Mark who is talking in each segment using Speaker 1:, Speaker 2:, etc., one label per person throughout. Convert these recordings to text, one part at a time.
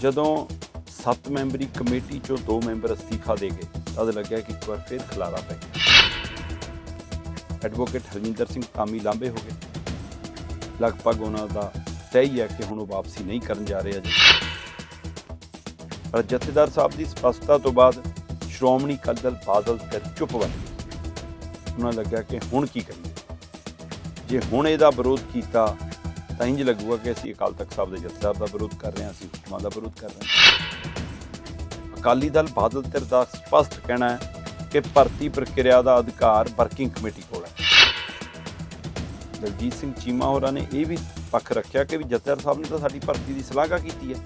Speaker 1: ਜਦੋਂ 7 memory committee ਚੋਂ 2 member ਅਸਤੀਫਾ ਦੇ ਗਏ, ਤਦ ਲੱਗਿਆ ਕਿ ਇੱਕ ਵਾਰ ਫਿਰ ਖਲਾਰਾ ਪੈ ਗਿਆ। ਐਡਵੋਕੇਟ ਹਰਜਿੰਦਰ ਸਿੰਘ ਕਾਮੀ ਲਾਂਬੇ ਹੋ ਗਏ। ਲਗਭਗ ਉਹਨਾਂ ਦਾ ਤੈਅ ਹੀ ਹੈ ਕਿ ਹੁਣ ਉਹ ਵਾਪਸੀ ਨਹੀਂ ਕਰਨ ਜਾ ਰਹੇ ਅਜੇ। ਪਰ ਜਥੇਦਾਰ ਸਾਹਿਬ ਦੀ ਸਪਸ਼ਟਤਾ ਤੋਂ ਬਾਅਦ ਸ਼੍ਰੋਮਣੀ ਅਕਾਲੀ ਦਲ ਬਾਦਲ ਤੇ ਚੁੱਪ ਬਣ ਗਈ ਉਹਨਾਂ ਲੱਗਿਆ ਕਿ ਹੁਣ ਕੀ ਕਰੀਏ? ਜੇ ਹੁਣ ਇਹਦਾ ਵਿਰੋਧ ਕੀਤਾ ਤਾਂ ਇੰਜ ਲੱਗੂਗਾ ਕਿ ਅਸੀਂ ਅਕਾਲ ਤਖਤ ਸਾਹਿਬ ਦੇ ਜਥੇਦਾਰ ਦਾ ਵਿਰੋਧ ਕਰ ਰਹੇ ਹਾਂ, ਅਸੀਂ ਹੁਕਮਾਂ ਦਾ ਵਿਰੋਧ ਕਰ ਰਹੇ ਹਾਂ। ਅਕਾਲੀ ਦਲ ਬਾਦਲ ਧਿਰ ਦਾ ਸਪਸ਼ਟ ਕਹਿਣਾ ਹੈ ਕਿ ਭਰਤੀ ਪ੍ਰਕਿਰਿਆ ਦਾ ਅਧਿਕਾਰ ਵਰਕਿੰਗ ਕਮੇਟੀ ਕੋਲ ਹੈ। ਦਲਜੀਤ ਸਿੰਘ ਚੀਮਾ ਹੋਰਾਂ ਨੇ ਇਹ ਵੀ ਪੱਖ ਰੱਖਿਆ ਕਿ ਵੀ ਜਥੇਦਾਰ ਸਾਹਿਬ ਨੇ ਤਾਂ ਸਾਡੀ ਭਰਤੀ ਦੀ ਸਲਾਹਗਾ ਕੀਤੀ ਹੈ।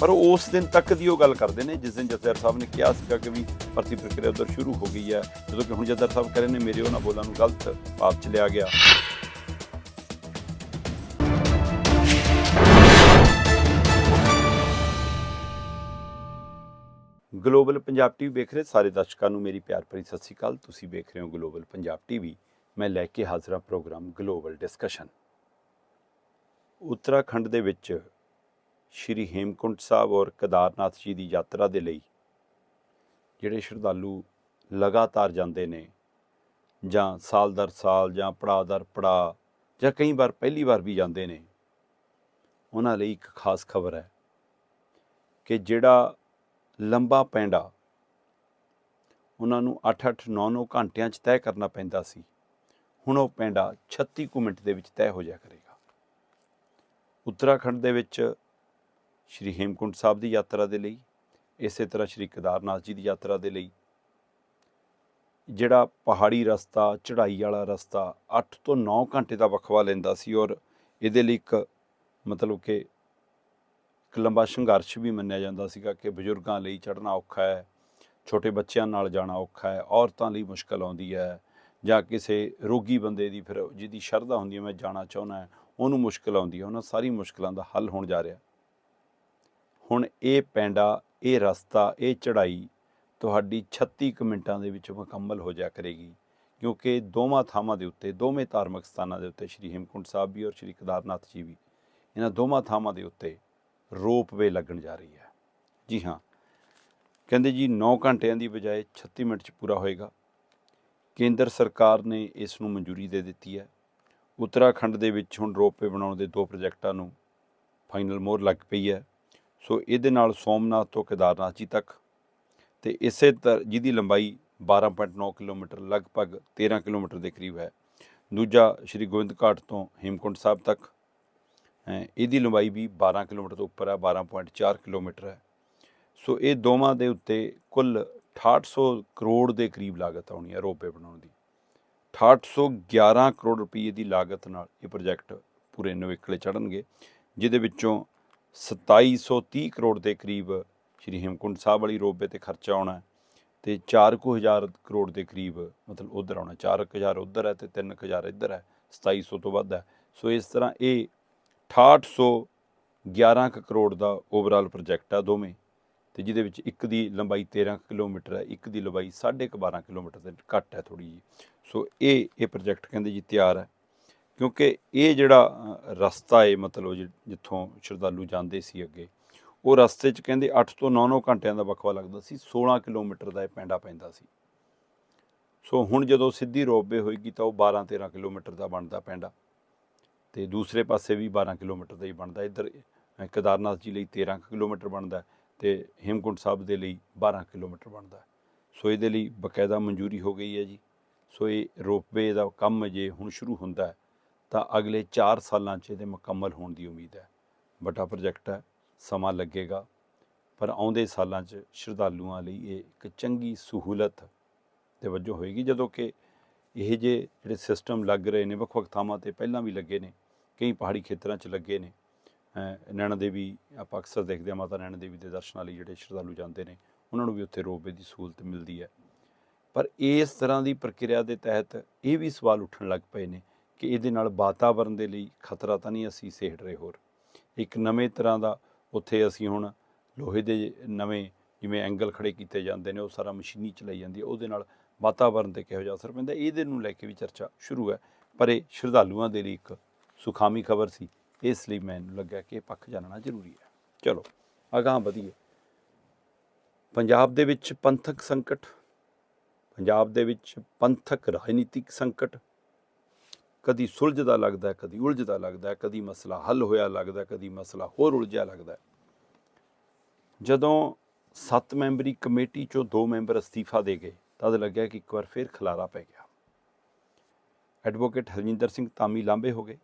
Speaker 1: ਪਰ ਉਹ ਉਸ ਦਿਨ ਤੱਕ ਦੀ ਉਹ ਗੱਲ ਕਰਦੇ ਨੇ, ਜਿਸ ਦਿਨ ਜਥੇਦਾਰ ਸਾਹਿਬ ਨੇ ਕਿਹਾ ਸੀਗਾ ਕਿ ਵੀ ਭਰਤੀ ਪ੍ਰਕਿਰਿਆ ਉਧਰ ਸ਼ੁਰੂ ਹੋ ਗਈ ਹੈ, ਜਦੋਂ ਕਿ ਹੁਣ ਜਥੇਦਾਰ ਸਾਹਿਬ ਕਰੇ ਨੇ, ਮੇਰੇ ਉਹਨਾਂ ਬੋਲਾਂ ਨੂੰ ਗਲਤ ਭਾਵ ਚ ਲਿਆ ਗਿਆ। ਗਲੋਬਲ ਪੰਜਾਬ ਟੀਵੀ ਵੇਖ ਰਹੇ ਸਾਰੇ ਦਰਸ਼ਕਾਂ ਨੂੰ ਮੇਰੀ ਪਿਆਰ ਭਰੀ ਸਤਿ ਸ਼੍ਰੀ ਅਕਾਲ। ਤੁਸੀਂ ਵੇਖ ਰਹੇ ਹੋ ਗਲੋਬਲ ਪੰਜਾਬ ਟੀਵੀ। ਮੈਂ ਲੈ ਕੇ ਹਾਜ਼ਰ ਹਾਂ ਪ੍ਰੋਗਰਾਮ ਗਲੋਬਲ ਡਿਸਕਸ਼ਨ। ਉੱਤਰਾਖੰਡ ਦੇ ਵਿੱਚ ਸ਼੍ਰੀ ਹੇਮਕੁੰਟ ਸਾਹਿਬ ਔਰ ਕੇਦਾਰਨਾਥ ਜੀ ਦੀ ਯਾਤਰਾ ਦੇ ਲਈ ਜਿਹੜੇ ਸ਼ਰਧਾਲੂ ਲਗਾਤਾਰ ਜਾਂਦੇ ਨੇ ਜਾਂ ਸਾਲ ਦਰ ਸਾਲ ਜਾਂ ਪੜਾਅ ਦਰ ਪੜਾਅ ਜਾਂ ਕਈ ਵਾਰ ਪਹਿਲੀ ਵਾਰ ਵੀ ਜਾਂਦੇ ਨੇ, ਉਹਨਾਂ ਲਈ ਇੱਕ ਖਾਸ ਖਬਰ ਹੈ ਕਿ ਜਿਹੜਾ ਲੰਬਾ ਪੈਂਡਾ। ਉਹਨਾਂ ਨੂੰ 8-8 9-9 ਘੰਟਿਆਂ 'ਚ ਤੈਅ ਕਰਨਾ ਪੈਂਦਾ ਸੀ। ਹੁਣ ਉਹ ਪੈਂਡਾ 36 ਕੁ ਮਿੰਟ ਦੇ ਵਿੱਚ ਤੈਅ ਹੋ ਜਾ ਕਰੇਗਾ। ਉੱਤਰਾਖੰਡ ਦੇ ਵਿੱਚ ਸ਼੍ਰੀ ਹੇਮਕੁੰਟ ਸਾਹਿਬ ਦੀ ਯਾਤਰਾ ਦੇ ਲਈ, ਇਸੇ ਤਰ੍ਹਾਂ ਸ਼੍ਰੀ ਕੇਦਾਰਨਾਥ ਜੀ ਦੀ ਯਾਤਰਾ ਦੇ ਲਈ, ਜਿਹੜਾ ਪਹਾੜੀ ਰਸਤਾ, ਚੜ੍ਹਾਈ ਵਾਲਾ ਰਸਤਾ 8 ਤੋਂ 9 ਘੰਟੇ ਦਾ ਵਕਫਾ ਲੈਂਦਾ ਸੀ ਔਰ ਇਹਦੇ ਲਈ ਇੱਕ ਮਤਲਬ ਕਿ ਇੱਕ ਲੰਬਾ ਸੰਘਰਸ਼ ਵੀ ਮੰਨਿਆ ਜਾਂਦਾ ਸੀਗਾ ਕਿ ਬਜ਼ੁਰਗਾਂ ਲਈ ਚੜ੍ਹਨਾ ਔਖਾ ਹੈ, ਛੋਟੇ ਬੱਚਿਆਂ ਨਾਲ ਜਾਣਾ ਔਖਾ ਹੈ, ਔਰਤਾਂ ਲਈ ਮੁਸ਼ਕਲ ਆਉਂਦੀ ਹੈ ਜਾਂ ਕਿਸੇ ਰੋਗੀ ਬੰਦੇ ਦੀ ਫਿਰ ਜਿਹਦੀ ਸ਼ਰਧਾ ਹੁੰਦੀ ਹੈ, ਮੈਂ ਜਾਣਾ ਚਾਹੁੰਦਾ ਉਹਨੂੰ ਮੁਸ਼ਕਲ ਆਉਂਦੀ ਹੈ, ਉਹਨਾਂ ਸਾਰੀ ਮੁਸ਼ਕਲਾਂ ਦਾ ਹੱਲ ਹੋਣ ਜਾ ਰਿਹਾ। ਹੁਣ ਇਹ ਪੈਂਡਾ, ਇਹ ਰਸਤਾ, ਇਹ ਚੜ੍ਹਾਈ ਤੁਹਾਡੀ 36 ਕੁ ਮਿੰਟਾਂ ਦੇ ਵਿੱਚ ਮੁਕੰਮਲ ਹੋ ਜਾ ਕਰੇਗੀ, ਕਿਉਂਕਿ ਦੋਵਾਂ ਥਾਵਾਂ ਦੇ ਉੱਤੇ, ਦੋਵੇਂ ਧਾਰਮਿਕ ਸਥਾਨਾਂ ਦੇ ਉੱਤੇ ਸ਼੍ਰੀ ਹੇਮਕੁੰਟ ਸਾਹਿਬ ਵੀ ਔਰ ਸ਼੍ਰੀ ਕੇਦਾਰਨਾਥ ਜੀ ਵੀ, ਇਹਨਾਂ ਦੋਵਾਂ ਥਾਵਾਂ ਦੇ ਉੱਤੇ ਰੋਪਵੇ ਲੱਗਣ ਜਾ ਰਹੀ ਹੈ। ਜੀ ਹਾਂ। ਕਹਿੰਦੇ ਜੀ 9 ਘੰਟਿਆਂ ਦੀ ਬਜਾਏ 36 ਮਿੰਟ 'ਚ ਪੂਰਾ ਹੋਏਗਾ। ਕੇਂਦਰ ਸਰਕਾਰ ਨੇ ਇਸ ਨੂੰ ਮਨਜ਼ੂਰੀ ਦੇ ਦਿੱਤੀ ਹੈ। ਉੱਤਰਾਖੰਡ ਦੇ ਵਿੱਚ ਹੁਣ ਰੋਪਵੇ ਬਣਾਉਣ ਦੇ ਦੋ ਪ੍ਰੋਜੈਕਟਾਂ ਨੂੰ ਫਾਈਨਲ ਮੋਹਰ ਲੱਗ ਪਈ ਹੈ। ਸੋ ਇਹਦੇ ਨਾਲ ਸੋਮਨਾਥ ਤੋਂ ਕੇਦਾਰਨਾਥ ਜੀ ਤੱਕ ਤੇ ਇਸੇ ਤਰ, ਜਿਹਦੀ ਲੰਬਾਈ 12.9 ਕਿਲੋਮੀਟਰ, ਲਗਭਗ 13 ਕਿਲੋਮੀਟਰ ਦੇ ਕਰੀਬ ਹੈ। ਦੂਜਾ ਸ਼੍ਰੀ ਗੋਬਿੰਦ ਘਾਟ ਤੋਂ ਹੇਮਕੁੰਟ ਸਾਹਿਬ ਤੱਕ ਇਹਦੀ ਲੰਬਾਈ ਵੀ 12 ਕਿਲੋਮੀਟਰ ਤੋਂ ਉੱਪਰ ਹੈ 12.4 ਕਿਲੋਮੀਟਰ ਹੈ। ਸੋ ਇਹ ਦੋਵਾਂ ਦੇ ਉੱਤੇ ਕੁੱਲ 6800 ਕਰੋੜ ਦੇ ਕਰੀਬ ਲਾਗਤ ਆਉਣੀ ਹੈ ਰੋਪੇ ਬਣਾਉਣ ਦੀ। 6811 ਕਰੋੜ ਰੁਪਏ ਦੀ ਲਾਗਤ ਨਾਲ ਇਹ ਪ੍ਰੋਜੈਕਟ ਪੂਰੇ ਨਵੇਕਲੇ ਚੜਨਗੇ ਜਿਹਦੇ ਵਿੱਚੋਂ 2730 ਕਰੋੜ ਦੇ ਕਰੀਬ ਸ਼੍ਰੀ ਹੇਮਕੁੰਟ ਸਾਹਿਬ ਵਾਲੀ ਰੋਪੇ ਤੇ ਖਰਚਾ ਆਉਣਾ ਹੈ ਤੇ 4000 ਕਰੋੜ ਦੇ ਕਰੀਬ ਮਤਲਬ ਉਧਰ ਆਉਣਾ 4000 ਉਧਰ ਹੈ ਤੇ 3000 ਇੱਧਰ ਹੈ 2700 ਤੋਂ ਵੱਧ ਹੈ। ਸੋ ਇਸ ਤਰ੍ਹਾਂ ਇਹ 6811 ਕੁ ਕਰੋੜ ਦਾ ਓਵਰਆਲ ਪ੍ਰੋਜੈਕਟ ਆ ਦੋਵੇਂ, ਤੇ ਜਿਹਦੇ ਵਿੱਚ ਇੱਕ ਦੀ ਲੰਬਾਈ 13 ਕਿਲੋਮੀਟਰ ਹੈ, ਇੱਕ ਦੀ ਲੰਬਾਈ 12.5 ਕਿਲੋਮੀਟਰ ਤੇ ਘੱਟ ਹੈ ਥੋੜੀ ਜੀ ਸੋ ਇਹ ਇਹ ਪ੍ਰੋਜੈਕਟ ਕਹਿੰਦੇ ਜੀ ਤਿਆਰ ਹੈ, ਕਿਉਂਕਿ ਇਹ ਜਿਹੜਾ ਰਸਤਾ ਹੈ, ਮਤਲਬ ਜਿੱਥੋਂ ਸ਼ਰਧਾਲੂ ਜਾਂਦੇ ਸੀ ਅੱਗੇ, ਉਹ ਰਸਤੇ 'ਚ ਕਹਿੰਦੇ 8 ਤੋਂ 9-9 ਘੰਟਿਆਂ ਦਾ ਵਕਫਾ ਲੱਗਦਾ ਸੀ 16 ਕਿਲੋਮੀਟਰ ਦਾ ਇਹ ਪੈਂਡਾ ਪੈਂਦਾ ਸੀ। ਸੋ ਹੁਣ ਜਦੋਂ ਸਿੱਧੀ ਰੋਪਵੇ ਹੋਏਗੀ ਤਾਂ ਉਹ 12-13 ਕਿਲੋਮੀਟਰ ਦਾ ਬਣਦਾ ਪੈਂਡਾ। ਤੇ ਦੂਸਰੇ ਪਾਸੇ ਵੀ 12 ਕਿਲੋਮੀਟਰ ਦਾ ਹੀ ਬਣਦਾ ਇੱਧਰ ਕੇਦਾਰਨਾਥ ਜੀ ਲਈ 13 ਕਿਲੋਮੀਟਰ ਬਣਦਾ ਹੈ ਤੇ ਹੇਮਕੁੰਟ ਸਾਹਿਬ ਦੇ ਲਈ 12 ਕਿਲੋਮੀਟਰ ਬਣਦਾ ਸੋ ਇਹਦੇ ਲਈ ਬਕਾਇਦਾ ਮਨਜ਼ੂਰੀ ਹੋ ਗਈ ਹੈ ਜੀ। ਸੋ ਇਹ ਰੋਪਵੇ ਦਾ ਕੰਮ ਜੇ ਹੁਣ ਸ਼ੁਰੂ ਹੁੰਦਾ ਹੈ, ਤਾਂ ਅਗਲੇ 4 ਸਾਲਾਂ 'ਚ ਇਹਦੇ ਮੁਕੰਮਲ ਹੋਣ ਦੀ ਉਮੀਦ ਹੈ। ਵੱਡਾ ਪ੍ਰੋਜੈਕਟ ਹੈ, ਸਮਾਂ ਲੱਗੇਗਾ, ਪਰ ਆਉਂਦੇ ਸਾਲਾਂ 'ਚ ਸ਼ਰਧਾਲੂਆਂ ਲਈ ਇਹ ਇੱਕ ਚੰਗੀ ਸਹੂਲਤ ਦੇ ਵਜੋਂ ਹੋਏਗੀ, ਜਦੋਂ ਕਿ ਇਹ ਜੇ ਜਿਹੜੇ ਸਿਸਟਮ ਲੱਗ ਰਹੇ ਨੇ, ਵੱਖ-ਵੱਖ ਥਾਵਾਂ ਤੇ ਪਹਿਲਾਂ ਵੀ ਲੱਗੇ ਨੇ ਕਈ ਪਹਾੜੀ ਖੇਤਰਾਂ 'ਚ ਲੱਗੇ ਨੇ। ਨੈਣਾ ਦੇਵੀ ਆਪਾਂ ਅਕਸਰ ਦੇਖਦੇ ਹਾਂ, ਮਾਤਾ ਨੈਣਾ ਦੇਵੀ ਦੇ ਦਰਸ਼ਨਾਂ ਲਈ ਜਿਹੜੇ ਸ਼ਰਧਾਲੂ ਜਾਂਦੇ ਨੇ, ਉਹਨਾਂ ਨੂੰ ਵੀ ਉੱਥੇ ਰੋਪਵੇ ਦੀ ਸਹੂਲਤ ਮਿਲਦੀ ਹੈ। ਪਰ ਇਸ ਤਰ੍ਹਾਂ ਦੀ ਪ੍ਰਕਿਰਿਆ ਦੇ ਤਹਿਤ ਇਹ ਵੀ ਸਵਾਲ ਉੱਠਣ ਲੱਗ ਪਏ ਨੇ ਕਿ ਇਹਦੇ ਨਾਲ ਵਾਤਾਵਰਣ ਦੇ ਲਈ ਖਤਰਾ ਤਾਂ ਨਹੀਂ ਅਸੀਂ ਸੇੜ ਰਹੇ ਹੋਰ। ਇੱਕ ਨਵੇਂ ਤਰ੍ਹਾਂ ਦਾ ਉੱਥੇ ਅਸੀਂ ਹੁਣ ਲੋਹੇ ਦੇ ਨਵੇਂ ਜਿਵੇਂ ਐਂਗਲ ਖੜੇ ਕੀਤੇ ਜਾਂਦੇ ਨੇ, ਉਹ ਸਾਰਾ ਮਸ਼ੀਨੀ ਚਲਾਈ ਜਾਂਦੀ ਹੈ, ਉਹਦੇ ਨਾਲ ਵਾਤਾਵਰਣ ਤੇ ਕਿਹੋ ਜਿਹਾ ਅਸਰ ਪੈਂਦਾ, ਇਹਦੇ ਨੂੰ ਲੈ ਕੇ ਵੀ ਚਰਚਾ ਸ਼ੁਰੂ ਹੈ। ਪਰ ਇਹ ਸ਼ਰਧਾਲੂਆਂ ਦੇ ਲਈ ਇੱਕ ਸੁਖਾਮੀ ਖਬਰ ਸੀ। ਇਸ ਲਈ ਮੈਨੂੰ ਲੱਗਿਆ ਕਿ ਇਹ ਪੱਖ ਜਾਣਨਾ ਜ਼ਰੂਰੀ ਹੈ। ਚਲੋ, ਅਗਾਂਹ ਵਧੀਏ। ਪੰਜਾਬ ਦੇ ਵਿੱਚ ਪੰਥਕ ਸੰਕਟ, ਪੰਜਾਬ ਦੇ ਵਿੱਚ ਪੰਥਕ ਰਾਜਨੀਤਿਕ ਸੰਕਟ। ਕਦੀ ਸੁਲਝਦਾ ਲੱਗਦਾ ਕਦੀ ਉਲਝਦਾ ਲੱਗਦਾ ਕਦੀ ਮਸਲਾ ਹੱਲ ਹੋਇਆ ਲੱਗਦਾ ਕਦੀ ਮਸਲਾ ਹੋਰ ਉਲਝਿਆ ਲੱਗਦਾ ਜਦੋਂ ਸੱਤ ਮੈਂਬਰੀ ਕਮੇਟੀ ਚੋਂ ਦੋ ਮੈਂਬਰ ਅਸਤੀਫਾ ਦੇ ਗਏ, ਤਦ ਲੱਗਿਆ ਕਿ ਇੱਕ ਵਾਰ ਫਿਰ ਖਲਾਰਾ ਪੈ ਗਿਆ। ਐਡਵੋਕੇਟ ਹਰਜਿੰਦਰ ਸਿੰਘ ਤਾਮੀ ਲਾਂਬੇ ਹੋ ਗਏ।